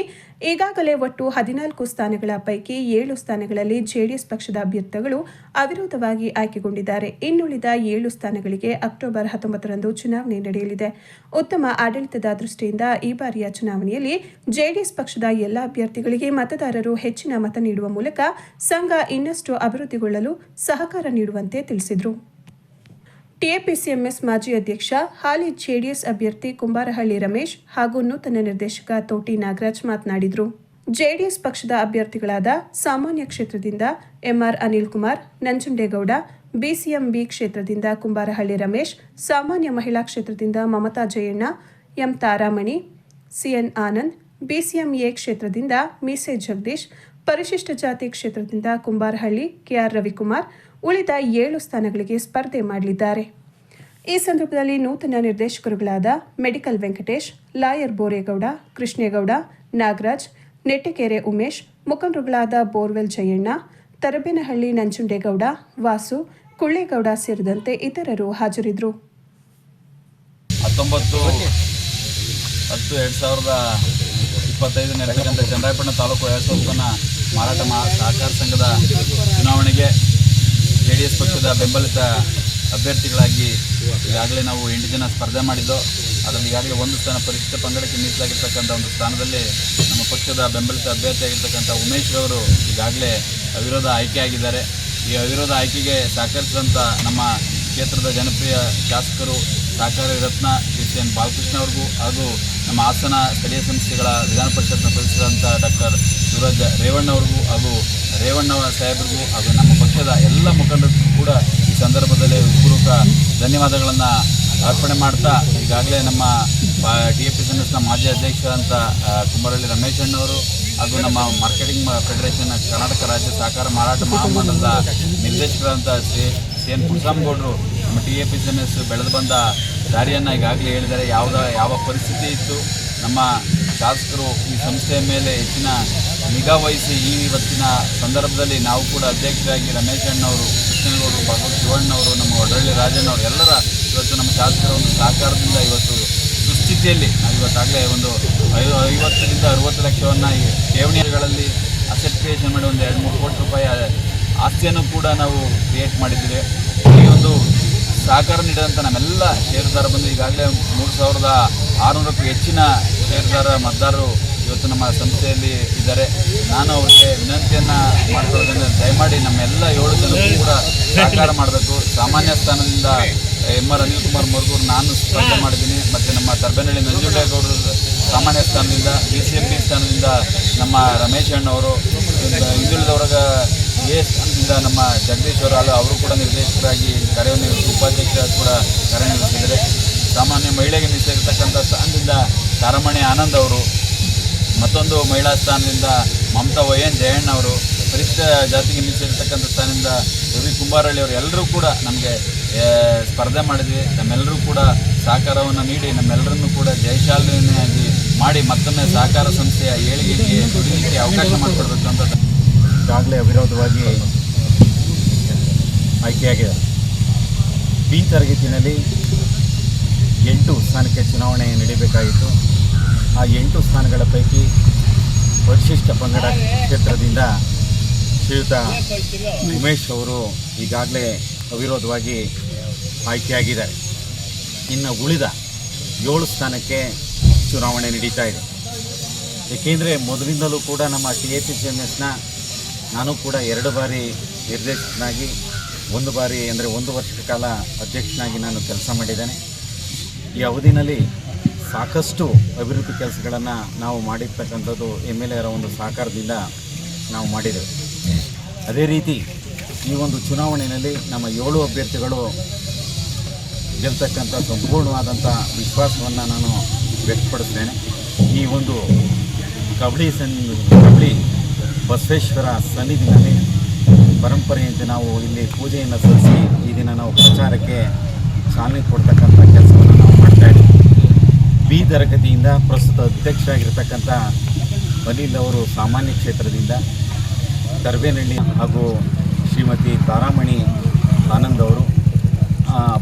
ಈಗಾಗಲೇ ಒಟ್ಟು ಹದಿನಾಲ್ಕು ಸ್ಥಾನಗಳ ಪೈಕಿ ಏಳು ಸ್ಥಾನಗಳಲ್ಲಿ ಜೆಡಿಎಸ್ ಪಕ್ಷದ ಅಭ್ಯರ್ಥಿಗಳು ಅವಿರೋಧವಾಗಿ ಆಯ್ಕೆಗೊಂಡಿದ್ದಾರೆ. ಇನ್ನುಳಿದ ಏಳು ಸ್ಥಾನಗಳಿಗೆ ಅಕ್ಟೋಬರ್ ಹತ್ತೊಂಬತ್ತರಂದು ಚುನಾವಣೆ ನಡೆಯಲಿದೆ. ಉತ್ತಮ ಆಡಳಿತದ ದೃಷ್ಟಿಯಿಂದ ಈ ಬಾರಿಯ ಚುನಾವಣೆಯಲ್ಲಿ ಜೆಡಿಎಸ್ ಪಕ್ಷದ ಎಲ್ಲ ಅಭ್ಯರ್ಥಿಗಳಿಗೆ ಮತದಾರರು ಹೆಚ್ಚಿನ ಮತ ನೀಡುವ ಮೂಲಕ ಸಂಘ ಇನ್ನಷ್ಟು ಅಭಿವೃದ್ಧಿಗೊಳ್ಳಲು ಸಹಕಾರ ನೀಡುವಂತೆ ತಿಳಿಸಿದರು. ಟಿಎಪಿಸಿಎಂಎಸ್ ಮಾಜಿ ಅಧ್ಯಕ್ಷ, ಹಾಲಿ ಜೆಡಿಎಸ್ ಅಭ್ಯರ್ಥಿ ಕುಂಬಾರಹಳ್ಳಿ ರಮೇಶ್ ಹಾಗೂ ನೂತನ ನಿರ್ದೇಶಕ ತೋಟಿ ನಾಗರಾಜ್ ಮಾತನಾಡಿದರು. ಜೆಡಿಎಸ್ ಪಕ್ಷದ ಅಭ್ಯರ್ಥಿಗಳಾದ ಸಾಮಾನ್ಯ ಕ್ಷೇತ್ರದಿಂದ ಎಂಆರ್ ಅನಿಲ್ ಕುಮಾರ್ ನಂಜುಂಡೇಗೌಡ, ಬಿಸಿಎಂಬಿ ಕ್ಷೇತ್ರದಿಂದ ಕುಂಬಾರಹಳ್ಳಿ ರಮೇಶ್, ಸಾಮಾನ್ಯ ಮಹಿಳಾ ಕ್ಷೇತ್ರದಿಂದ Mamata Jayanna, M Taramani, CN Anand, BCMA ಕ್ಷೇತ್ರದಿಂದ ಮೀಸೆ ಜಗದೀಶ್, ಪರಿಶಿಷ್ಟ ಜಾತಿ ಕ್ಷೇತ್ರದಿಂದ ಕುಂಬಾರಹಳ್ಳಿ ಕೆಆರ್ ರವಿಕುಮಾರ್ ಉಳಿದ ಏಳು ಸ್ಥಾನಗಳಿಗೆ ಸ್ಪರ್ಧೆ ಮಾಡಲಿದ್ದಾರೆ. ಈ ಸಂದರ್ಭದಲ್ಲಿ ನೂತನ ನಿರ್ದೇಶಕರುಗಳಾದ ಮೆಡಿಕಲ್ ವೆಂಕಟೇಶ್, ಲಾಯರ್ ಬೋರೇಗೌಡ, ಕೃಷ್ಣೇಗೌಡ, ನಾಗರಾಜ್, ನೆಟ್ಟಿಕೆರೆ ಉಮೇಶ್, ಮುಖಂಡರುಗಳಾದ ಬೋರ್ವೆಲ್ ಜಯಣ್ಣ, ತರಬೇನಹಳ್ಳಿ ನಂಜುಂಡೇಗೌಡ, ವಾಸು, ಕುಳ್ಳೇಗೌಡ ಸೇರಿದಂತೆ ಇತರರು ಹಾಜರಿದ್ದರು. ಹತ್ತೊಂಬತ್ತು, ಹತ್ತು ಎರಡು ಸಾವಿರದ ಇಪ್ಪತ್ತೈದು ಚಂದ್ರಾಯಪಟ್ಟಣ ತಾಲೂಕು ವ್ಯವಸ್ಥಾಪನ ಮಾರಾಟ ಸಹಕಾರ ಸಂಘದ ಚುನಾವಣೆಗೆ ಜೆ ಡಿ ಎಸ್ ಪಕ್ಷದ ಬೆಂಬಲಿತ ಅಭ್ಯರ್ಥಿಗಳಾಗಿ ಈಗಾಗಲೇ ನಾವು ಎಂಟು ಜನ ಸ್ಪರ್ಧೆ ಮಾಡಿದ್ದೋ, ಅದರಲ್ಲಿ ಈಗಾಗಲೇ ಒಂದು ಸ್ಥಾನ ಪರಿಶಿಷ್ಟ ಪಂಗಡಕ್ಕೆ ಮೀಸಲಾಗಿರ್ತಕ್ಕಂಥ ಒಂದು ಸ್ಥಾನದಲ್ಲಿ ನಮ್ಮ ಪಕ್ಷದ ಬೆಂಬಲಿತ ಅಭ್ಯರ್ಥಿಯಾಗಿರ್ತಕ್ಕಂಥ ಉಮೇಶ್ ಅವರು ಈಗಾಗಲೇ ಅವಿರೋಧ ಆಯ್ಕೆ ಆಗಿದ್ದಾರೆ ಈ ಅವಿರೋಧ ಆಯ್ಕೆಗೆ ಸಹಕರಿಸಿದಂಥ ನಮ್ಮ ಕ್ಷೇತ್ರದ ಜನಪ್ರಿಯ ಶಾಸಕರು ಸಹಕಾರಿ ರತ್ನ ಶ್ರೀ ಸಿ ಎನ್ ಬಾಲಕೃಷ್ಣ ಅವ್ರಿಗೂ ಹಾಗೂ ನಮ್ಮ ಹಾಸನ ಸ್ಥಳೀಯ ಸಂಸ್ಥೆಗಳ ವಿಧಾನ ಪರಿಷತ್ನ ಸದಸ್ಯರಾದಂಥ ಡಾಕ್ಟರ್ ಸೂರಜ್ ರೇವಣ್ಣ ಅವ್ರಿಗೂ ಹಾಗೂ ರೇವಣ್ಣ ಸಾಹೇಬ್ರಿಗೂ ಹಾಗೂ ನಮ್ಮ ಪಕ್ಷದ ಎಲ್ಲ ಮುಖಂಡರಿಗೂ ಕೂಡ ಈ ಸಂದರ್ಭದಲ್ಲಿ ಪೂರ್ವಕ ಧನ್ಯವಾದಗಳನ್ನು ಅರ್ಪಣೆ ಮಾಡ್ತಾ ಈಗಾಗಲೇ ನಮ್ಮ ಟಿ ಎ ಪಿ ಎನ್ ಎಸ್ನ ಮಾಜಿ ಅಧ್ಯಕ್ಷರಂತ ಕುಮಾರಳ್ಳಿ ರಮೇಶ್ ಅಣ್ಣವರು ಹಾಗೂ ನಮ್ಮ ಮಾರ್ಕೆಟಿಂಗ್ ಫೆಡರೇಷನ್ ಕರ್ನಾಟಕ ರಾಜ್ಯ ಸಹಕಾರ ಮಾರಾಟ ಮಹಾಮಂಡಲದ ನಿರ್ದೇಶಕರಂತ ಶ್ರೀ ಸಿ ಎನ್ ಪುಸಾಮಗೌಡರು ನಮ್ಮ ಟಿ ಎ ಪಿ ಎಸ್ ಬೆಳೆದು ಬಂದ ದಾರಿಯನ್ನು ಈಗಾಗಲೇ ಹೇಳಿದ್ದಾರೆ. ಯಾವುದ, ಯಾವ ಪರಿಸ್ಥಿತಿ ಇತ್ತು? ನಮ್ಮ ಶಾಸಕರು ಈ ಸಂಸ್ಥೆಯ ಮೇಲೆ ಹೆಚ್ಚಿನ ನಿಗಾ ವಹಿಸಿ ಈ ಇವತ್ತಿನ ಸಂದರ್ಭದಲ್ಲಿ ನಾವು ಕೂಡ ಅಧ್ಯಕ್ಷರಾಗಿ ರಮೇಶ್ ಅಣ್ಣವರು ಕೃಷ್ಣೇಗೌಡರು ಭಗವತ್ ಶಿವಣ್ಣವರು, ನಮ್ಮ ಒಡಳ್ಳಿ ರಾಜಣ್ಣವರು ಎಲ್ಲರ ಇವತ್ತು ನಮ್ಮ ಶಾಸಕರ ಒಂದು ಸಹಕಾರದಿಂದ ಇವತ್ತು ಸುಸ್ಥಿತಿಯಲ್ಲಿ ನಾವು ಇವತ್ತಾಗಲೇ ಒಂದು ಐವತ್ತರಿಂದ ಅರುವತ್ತು ಲಕ್ಷವನ್ನು ಈ ಠೇವಣಿಗಳಲ್ಲಿ ಅಸೆಟ್ ಕ್ರಿಯೇಷನ್ ಮಾಡಿ ಒಂದು ಎರಡು ಮೂರು ಕೋಟಿ ರೂಪಾಯಿ ಆಸ್ತಿಯನ್ನು ಕೂಡ ನಾವು ಕ್ರಿಯೇಟ್ ಮಾಡಿದ್ದೀವಿ. ಈ ಒಂದು ಸಹಕಾರ ನೀಡಿದಂಥ ನಮ್ಮೆಲ್ಲ ಷೇರುದಾರ ಬಂದು ಈಗಾಗಲೇ ಮೂರು ಸಾವಿರದ ಆರುನೂರಕ್ಕೂ ಹೆಚ್ಚಿನ ಷೇರುದಾರ ಮತದಾರರು ಇವತ್ತು ನಮ್ಮ ಸಂಸ್ಥೆಯಲ್ಲಿ ಇದ್ದಾರೆ. ನಾನು ಅವರಿಗೆ ವಿನಂತಿಯನ್ನು ಮಾಡ್ಕೊಳ್ಳೋದ್ರಿಂದ ದಯಮಾಡಿ ನಮ್ಮೆಲ್ಲ ಏಳು ಜನ ಕೂಡ ಸಹಕಾರ ಮಾಡಬೇಕು. ಸಾಮಾನ್ಯ ಸ್ಥಾನದಿಂದ ಎಂ ಆರ್ ಅನಿಲ್ ಕುಮಾರ್ ಮುರ್ಗೂರು ನಾನು ಸ್ಪರ್ಧೆ ಮಾಡಿದ್ದೀನಿ. ಮತ್ತು ನಮ್ಮ ತರ್ಬೇನಹಳ್ಳಿ ನಂಜುಂಡೇಗೌಡರು ಸಾಮಾನ್ಯ ಸ್ಥಾನದಿಂದ, ಬಿ ಸಿ ಎಂ ಪಿ ಸ್ಥಾನದಿಂದ ನಮ್ಮ ರಮೇಶ್ ಅಣ್ಣವರು ಹಿಂದುಳಿದ ವರ್ಗ ಎ ಸ್ಥಾನದಿಂದ ನಮ್ಮ ಜಗದೀಶ್ವರ ಅವರು ಕೂಡ ನಿರ್ದೇಶಕರಾಗಿ ಕಾರ್ಯನಿರ್ವಹಿಸಿ, ಉಪಾಧ್ಯಕ್ಷರಾಗಿ ಕೂಡ ಕಾರ್ಯನಿರ್ವಹಿಸಿದ್ದಾರೆ. ಸಾಮಾನ್ಯ ಮಹಿಳೆಗೆ ಮೀಸಲಿರ್ತಕ್ಕಂಥ ಸ್ಥಾನದಿಂದ ತಾರಮಣಿ ಆನಂದ್ ಅವರು, ಮತ್ತೊಂದು ಮಹಿಳಾ ಸ್ಥಾನದಿಂದ ಮಮತಾ ವೈ ಎನ್ ಜಯಣ್ಣ ಅವರು ಪರಿಶಿಷ್ಟ ಜಾತಿಗೆ ಮೀಸಲಿರ್ತಕ್ಕಂಥ ಸ್ಥಾನದಿಂದ ರವಿ ಕುಂಬಾರಳ್ಳಿ ಅವರು ಎಲ್ಲರೂ ಕೂಡ ನಮಗೆ ಸ್ಪರ್ಧೆ ಮಾಡಿದ್ವಿ. ನಮ್ಮೆಲ್ಲರೂ ಕೂಡ ಸಹಕಾರವನ್ನು ನೀಡಿ, ನಮ್ಮೆಲ್ಲರನ್ನೂ ಕೂಡ ಜಯಶಾಲಿನಿಯಾಗಿ ಮಾಡಿ ಮತ್ತೊಮ್ಮೆ ಸಹಕಾರ ಸಂಸ್ಥೆಯ ಏಳಿಗೆಗೆ ದುಡಿಲಿಕ್ಕೆ ಅವಕಾಶ ಮಾಡಿಕೊಡ್ಬೇಕು ಅಂತ ಈಗಾಗಲೇ ಅವಿರೋಧವಾಗಿ ಆಯ್ಕೆಯಾಗಿದೆ. ಬಿ ತರಗತಿನಲ್ಲಿ ಎಂಟು ಸ್ಥಾನಕ್ಕೆ ಚುನಾವಣೆ ನಡೀಬೇಕಾಗಿತ್ತು. ಆ ಎಂಟು ಸ್ಥಾನಗಳ ಪೈಕಿ ಪರಿಶಿಷ್ಟ ಪಂಗಡ ಕ್ಷೇತ್ರದಿಂದ ಶ್ರೀಯುತ ಉಮೇಶ್ ಅವರು ಈಗಾಗಲೇ ಅವಿರೋಧವಾಗಿ ಆಯ್ಕೆಯಾಗಿದ್ದಾರೆ. ಇನ್ನು ಉಳಿದ ಏಳು ಸ್ಥಾನಕ್ಕೆ ಚುನಾವಣೆ ನಡೀತಾ ಇದೆ. ಏಕೆಂದರೆ ಮೊದಲಿಂದಲೂ ಕೂಡ ನಮ್ಮ T A P C M ಎಸ್ನ ನಾನು ಕೂಡ ಎರಡು ಬಾರಿ ನಿರ್ದೇಶಕನಾಗಿ, ಒಂದು ಬಾರಿ ಅಂದರೆ ಒಂದು ವರ್ಷದ ಕಾಲ ಅಧ್ಯಕ್ಷನಾಗಿ ನಾನು ಕೆಲಸ ಮಾಡಿದ್ದೇನೆ. ಈ ಅವಧಿನಲ್ಲಿ ಸಾಕಷ್ಟು ಅಭಿವೃದ್ಧಿ ಕೆಲಸಗಳನ್ನು ನಾವು ಮಾಡಿರ್ತಕ್ಕಂಥದ್ದು ಎಂ ಎಲ್ ಎರ ಒಂದು ಸಹಕಾರದಿಂದ ನಾವು ಮಾಡಿದ್ದೇವೆ. ಅದೇ ರೀತಿ ಈ ಒಂದು ಚುನಾವಣೆಯಲ್ಲಿ ನಮ್ಮ ಏಳು ಅಭ್ಯರ್ಥಿಗಳು ಗೆಲ್ತಕ್ಕಂಥ ಸಂಪೂರ್ಣವಾದಂಥ ವಿಶ್ವಾಸವನ್ನು ನಾನು ವ್ಯಕ್ತಪಡಿಸ್ತೇನೆ. ಈ ಒಂದು ಕಬಡ್ಡಿ ಸನ್, ಕಬಡ್ಡಿ ಬಸವೇಶ್ವರ ಸನ್ನಿಧಿನಲ್ಲಿ ಪರಂಪರೆಯಂತೆ ನಾವು ಇಲ್ಲಿ ಪೂಜೆಯನ್ನು ಸಲ್ಲಿಸಿ ಈ ದಿನ ನಾವು ಪ್ರಚಾರಕ್ಕೆ ಚಾಲನೆ ಕೊಡ್ತಕ್ಕಂಥ ಕೆಲಸವನ್ನು ನಾವು ಮಾಡ್ತಾ ಇದ್ದೀವಿ. ಬಿ ತರಗತಿಯಿಂದ ಪ್ರಸ್ತುತ ಅಧ್ಯಕ್ಷರಾಗಿರ್ತಕ್ಕಂಥ ಅನಿಲ್ ಅವರು ಸಾಮಾನ್ಯ ಕ್ಷೇತ್ರದಿಂದ ತರ್ಬೇನಹಳ್ಳಿ ಹಾಗೂ ಶ್ರೀಮತಿ ತಾರಾಮಣಿ ಆನಂದ್ ಅವರು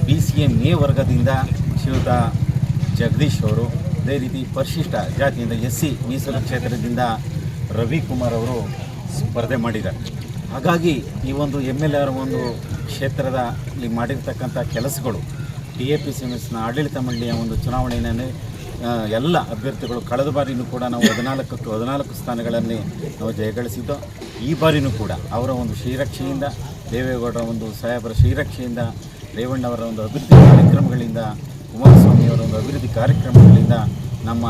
ಬಿ ಸಿ ಎಂ ಎ ವರ್ಗದಿಂದ ಶ್ರೀಯುತ ಜಗದೀಶ್ ಅವರು, ಅದೇ ರೀತಿ ಪರಿಶಿಷ್ಟ ಜಾತಿಯಿಂದ ಎಸ್ ಸಿ ಮೀಸಲು ಕ್ಷೇತ್ರದಿಂದ ರವಿಕುಮಾರ್ ಅವರು ಸ್ಪರ್ಧೆ ಮಾಡಿದ್ದಾರೆ. ಹಾಗಾಗಿ ಈ ಒಂದು ಎಂ ಎಲ್ ಎರ ಒಂದು ಕ್ಷೇತ್ರದಲ್ಲಿ ಮಾಡಿರ್ತಕ್ಕಂಥ ಕೆಲಸಗಳು D A P C M ಎಸ್ನ ಆಡಳಿತ ಮಂಡಳಿಯ ಒಂದು ಚುನಾವಣೆಯಲ್ಲಿ ಎಲ್ಲ ಅಭ್ಯರ್ಥಿಗಳು ಕಳೆದ ಬಾರಿಯೂ ಕೂಡ ನಾವು ಹದಿನಾಲ್ಕಕ್ಕೆ ಹದಿನಾಲ್ಕು ಸ್ಥಾನಗಳಲ್ಲಿ ನಾವು ಜಯಗಳಿಸಿದ್ದೋ, ಈ ಬಾರಿನೂ ಕೂಡ ಅವರ ಒಂದು ಶ್ರೀರಕ್ಷೆಯಿಂದ, ದೇವೇಗೌಡರ ಒಂದು ಸಾಹೇಬರ ಶ್ರೀರಕ್ಷೆಯಿಂದ ರೇವಣ್ಣವರ ಒಂದು ಅಭಿವೃದ್ಧಿ ಕಾರ್ಯಕ್ರಮಗಳಿಂದ ಕುಮಾರಸ್ವಾಮಿಯವರ ಒಂದು ಅಭಿವೃದ್ಧಿ ಕಾರ್ಯಕ್ರಮಗಳಿಂದ ನಮ್ಮ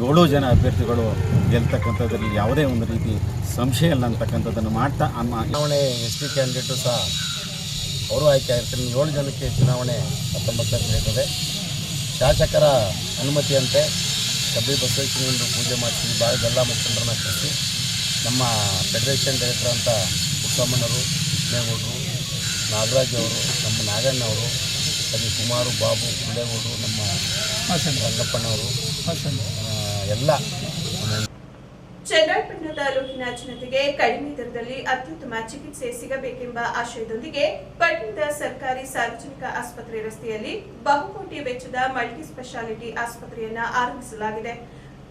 ಏಳು ಜನ ಅಭ್ಯರ್ಥಿಗಳು ಗೆಲ್ತಕ್ಕಂಥದ್ರಲ್ಲಿ ಯಾವುದೇ ಒಂದು ರೀತಿ ಸಂಶಯ ಇಲ್ಲ ಅಂತಕ್ಕಂಥದ್ದನ್ನು ಮಾಡ್ತಾ ಅಮ್ಮ. ಚುನಾವಣೆ ಎಸ್ ಪಿ ಕ್ಯಾಂಡಿಡೇಟು ಸಹ ಅವರು ಆಯ್ಕೆ ಆಗಿರ್ತಾರೆ ಏಳು ಜನಕ್ಕೆ ಚುನಾವಣೆ ಹತ್ತೊಂಬತ್ತರಲ್ಲಿ ನಡೀತದೆ ಶಾಸಕರ ಅನುಮತಿಯಂತೆ ಕಬ್ಬಿ ಬಸವೇಶ್ವರನಿಂದ ಪೂಜೆ ಮಾಡ್ತೀವಿ ಭಾಗದ ಎಲ್ಲ ಮುಖಂಡರನ್ನ ಕರೆಸಿ ನಮ್ಮ ಫೆಡರೇಷನ್ ಡೈರೆಕ್ಟರ್ ಅಂತ ಉತ್ತಮಣ್ಣರು ಕೃಷ್ಣೇಗೌಡರು ನಾಗರಾಜ್ ಅವರು ನಮ್ಮ ನಾಗಣ್ಣ ಅವರು ಅದೇ ಕುಮಾರು ಬಾಬು ಕುಳ್ಳೇಗೌಡರು ನಮ್ಮ ರಂಗಪ್ಪಣ್ಣವರು ಎಲ್ಲ. ಚನ್ನಪಟ್ಟಣ ತಾಲೂಕಿನ ಜನತೆಗೆ ಕಡಿಮೆ ದರದಲ್ಲಿ ಅತ್ಯುತ್ತಮ ಚಿಕಿತ್ಸೆ ಸಿಗಬೇಕೆಂಬ ಆಶಯದೊಂದಿಗೆ ಪಟ್ಟಣದ ಸರ್ಕಾರಿ ಸಾರ್ವಜನಿಕ ಆಸ್ಪತ್ರೆ ರಸ್ತೆಯಲ್ಲಿ ಬಹುಕೋಟಿ ವೆಚ್ಚದ ಮಲ್ಟಿ ಸ್ಪೆಷಾಲಿಟಿ ಆಸ್ಪತ್ರೆಯನ್ನ ಆರಂಭಿಸಲಾಗಿದೆ.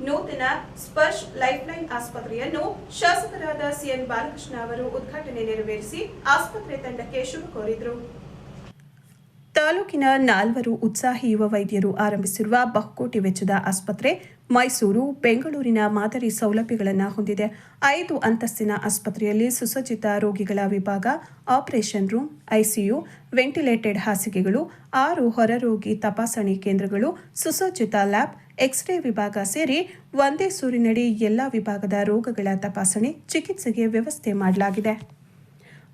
ನೂತನ ಸ್ಪರ್ಶ್ ಲೈಫ್ಲೈನ್ ಆಸ್ಪತ್ರೆಯನ್ನು ಶಾಸಕರಾದ ಸಿಎನ್ ಬಾಲಕೃಷ್ಣ ಅವರು ಉದ್ಘಾಟನೆ ನೆರವೇರಿಸಿ ಆಸ್ಪತ್ರೆ ತಂಡಕ್ಕೆ ಶುಭ ಕೋರಿದರು. ತಾಲೂಕಿನ ನಾಲ್ವರು ಉತ್ಸಾಹಿ ಯುವ ವೈದ್ಯರು ಆರಂಭಿಸಿರುವ ಬಹುಕೋಟಿ ವೆಚ್ಚದ ಆಸ್ಪತ್ರೆ ಮೈಸೂರು, ಬೆಂಗಳೂರಿನ ಮಾದರಿ ಸೌಲಭ್ಯಗಳನ್ನು ಹೊಂದಿದೆ. ಐದು ಅಂತಸ್ತಿನ ಆಸ್ಪತ್ರೆಯಲ್ಲಿ ಸುಸಜ್ಜಿತ ರೋಗಿಗಳ ವಿಭಾಗ, ಆಪರೇಷನ್ ರೂಮ್, ಐಸಿಯು, ವೆಂಟಿಲೇಟೆಡ್ ಹಾಸಿಗೆಗಳು, ಆರು ಹೊರರೋಗಿ ತಪಾಸಣೆ ಕೇಂದ್ರಗಳು, ಸುಸಜ್ಜಿತ ಲ್ಯಾಬ್, ಎಕ್ಸ್ರೇ ವಿಭಾಗ ಸೇರಿ ಒಂದೇ ಸೂರಿನಡಿ ಎಲ್ಲ ವಿಭಾಗದ ರೋಗಗಳ ತಪಾಸಣೆ, ಚಿಕಿತ್ಸೆಗೆ ವ್ಯವಸ್ಥೆ ಮಾಡಲಾಗಿದೆ.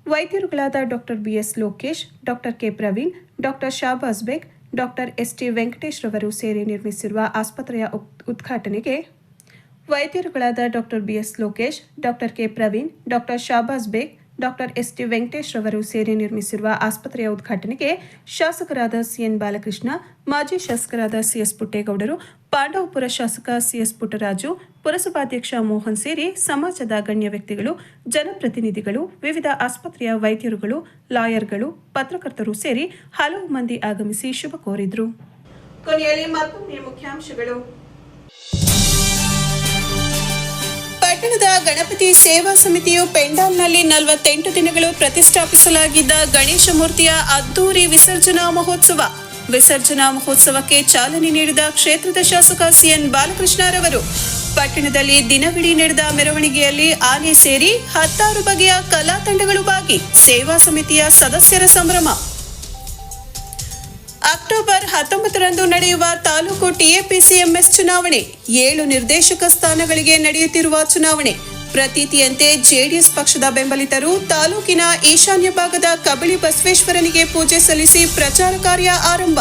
ವೈದ್ಯರುಗಳಾದ doctor BS Lokesh, doctor K Praveen, doctor Shabaz Baig, doctor S T Venkatesh ರವರು ಸೇರಿ ನಿರ್ಮಿಸಿರುವ ಆಸ್ಪತ್ರೆಯ ಉದ್- ಉದ್ಘಾಟನೆಗೆ ವೈದ್ಯರುಗಳಾದ doctor BS Lokesh, doctor K Praveen, doctor Shabas Baig, doctor S T Venkatesh ರವರು ಸೇರಿ ನಿರ್ಮಿಸಿರುವ ಆಸ್ಪತ್ರೆಯ ಉದ್ಘಾಟನೆಗೆ ಶಾಸಕರಾದ ಸಿಎನ್ ಬಾಲಕೃಷ್ಣ, ಮಾಜಿ ಶಾಸಕರಾದ ಸಿಎಸ್ ಪುಟ್ಟೇಗೌಡರು ಪಾಂಡವಪುರ ಶಾಸಕ ಸಿಎಸ್ ಪುಟ್ಟರಾಜು, ಪುರಸಭಾಧ್ಯಕ್ಷ ಮೋಹನ್ ಸೇರಿ ಸಮಾಜದ ಗಣ್ಯ ವ್ಯಕ್ತಿಗಳು, ಜನಪ್ರತಿನಿಧಿಗಳು, ವಿವಿಧ ಆಸ್ಪತ್ರೆಯ ವೈದ್ಯರುಗಳು, ಲಾಯರ್ಗಳು, ಪತ್ರಕರ್ತರು ಸೇರಿ ಹಲವು ಮಂದಿ ಆಗಮಿಸಿ ಶುಭ ಕೋರಿದ್ರು. ಪಟ್ಟಣದ ಗಣಪತಿ ಸೇವಾ ಸಮಿತಿಯು ಪೆಂಡಾಲ್ನಲ್ಲಿ ನಲವತ್ತೆಂಟು ದಿನಗಳು ಪ್ರತಿಷ್ಠಾಪಿಸಲಾಗಿದ್ದ ಗಣೇಶ ಮೂರ್ತಿಯ ಅದ್ದೂರಿ ವಿಸರ್ಜನಾ ಮಹೋತ್ಸವ. ವಿಸರ್ಜನಾ ಮಹೋತ್ಸವಕ್ಕೆ ಚಾಲನೆ ನೀಡಿದ ಕ್ಷೇತ್ರದ ಶಾಸಕ ಸಿಎನ್ ಬಾಲಕೃಷ್ಣರವರು, ಪಟ್ಟಣದಲ್ಲಿ ದಿನವಿಡೀ ನಡೆದ ಮೆರವಣಿಗೆಯಲ್ಲಿ ಆನೆ ಸೇರಿ ಹತ್ತಾರು ಬಗೆಯ ಕಲಾ ತಂಡಗಳು ಭಾಗಿ ಸೇವಾ ಸಮಿತಿಯ ಸದಸ್ಯರ ಸಂಭ್ರಮ. ಅಕ್ಟೋಬರ್ ಹತ್ತೊಂಬತ್ತರಂದು ನಡೆಯುವ ತಾಲೂಕು ಟಿಎಪಿಸಿಎಂಎಸ್ ಚುನಾವಣೆ, ಏಳು ನಿರ್ದೇಶಕ ಸ್ಥಾನಗಳಿಗೆ ನಡೆಯುತ್ತಿರುವ ಚುನಾವಣೆ. ಪ್ರತೀತಿಯಂತೆ ಜೆಡಿಎಸ್ ಪಕ್ಷದ ಬೆಂಬಲಿತರು ತಾಲೂಕಿನ ಈಶಾನ್ಯ ಭಾಗದ ಕಬಳಿ ಬಸವೇಶ್ವರನಿಗೆ ಪೂಜೆ ಸಲ್ಲಿಸಿ ಪ್ರಚಾರ ಕಾರ್ಯ ಆರಂಭ.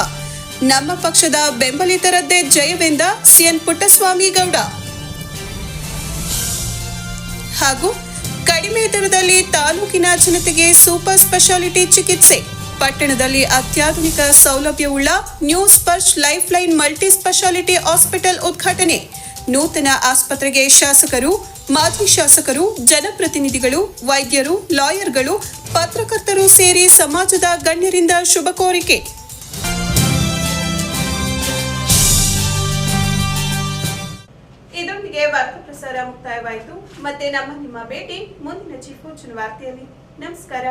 ನಮ್ಮ ಪಕ್ಷದ ಬೆಂಬಲಿತರದ್ದೇ ಜಯವೆಂದ ಸಿಎನ್ ಪುಟ್ಟಸ್ವಾಮಿ ಗೌಡ. ಹಾಗೂ ಕಡಿಮೆ ದರದಲ್ಲಿ ತಾಲೂಕಿನ ಜನತೆಗೆ ಸೂಪರ್ ಸ್ಪೆಷಾಲಿಟಿ ಚಿಕಿತ್ಸೆ. ಪಟ್ಟಣದಲ್ಲಿ ಅತ್ಯಾಧುನಿಕ ಸೌಲಭ್ಯವುಳ್ಳ new Sparsh life line multi speciality hospital ಉದ್ಘಾಟನೆ. ನೂತನ ಆಸ್ಪತ್ರೆಗೆ ಶಾಸಕರು ಮಾಜಿ ಶಾಸಕರು, ಜನಪ್ರತಿನಿಧಿಗಳು, ವೈದ್ಯರು, ಲಾಯರ್ಗಳು, ಪತ್ರಕರ್ತರು ಸೇರಿ ಸಮಾಜದ ಗಣ್ಯರಿಂದ ಶುಭ ಕೋರಿಕೆ. ಇದೊಂದಿಗೆ ವಾರ್ತಾ ಪ್ರಸಾರ ಮುಕ್ತಾಯವಾಯಿತು. ಮತ್ತೆ ನಮ್ಮ ನಿಮ್ಮ ಭೇಟಿ ಮುಂದಿನ ಚಿಕ್ಕೋಚನ ವಾರ್ತೆಯಲ್ಲಿ. ನಮಸ್ಕಾರ.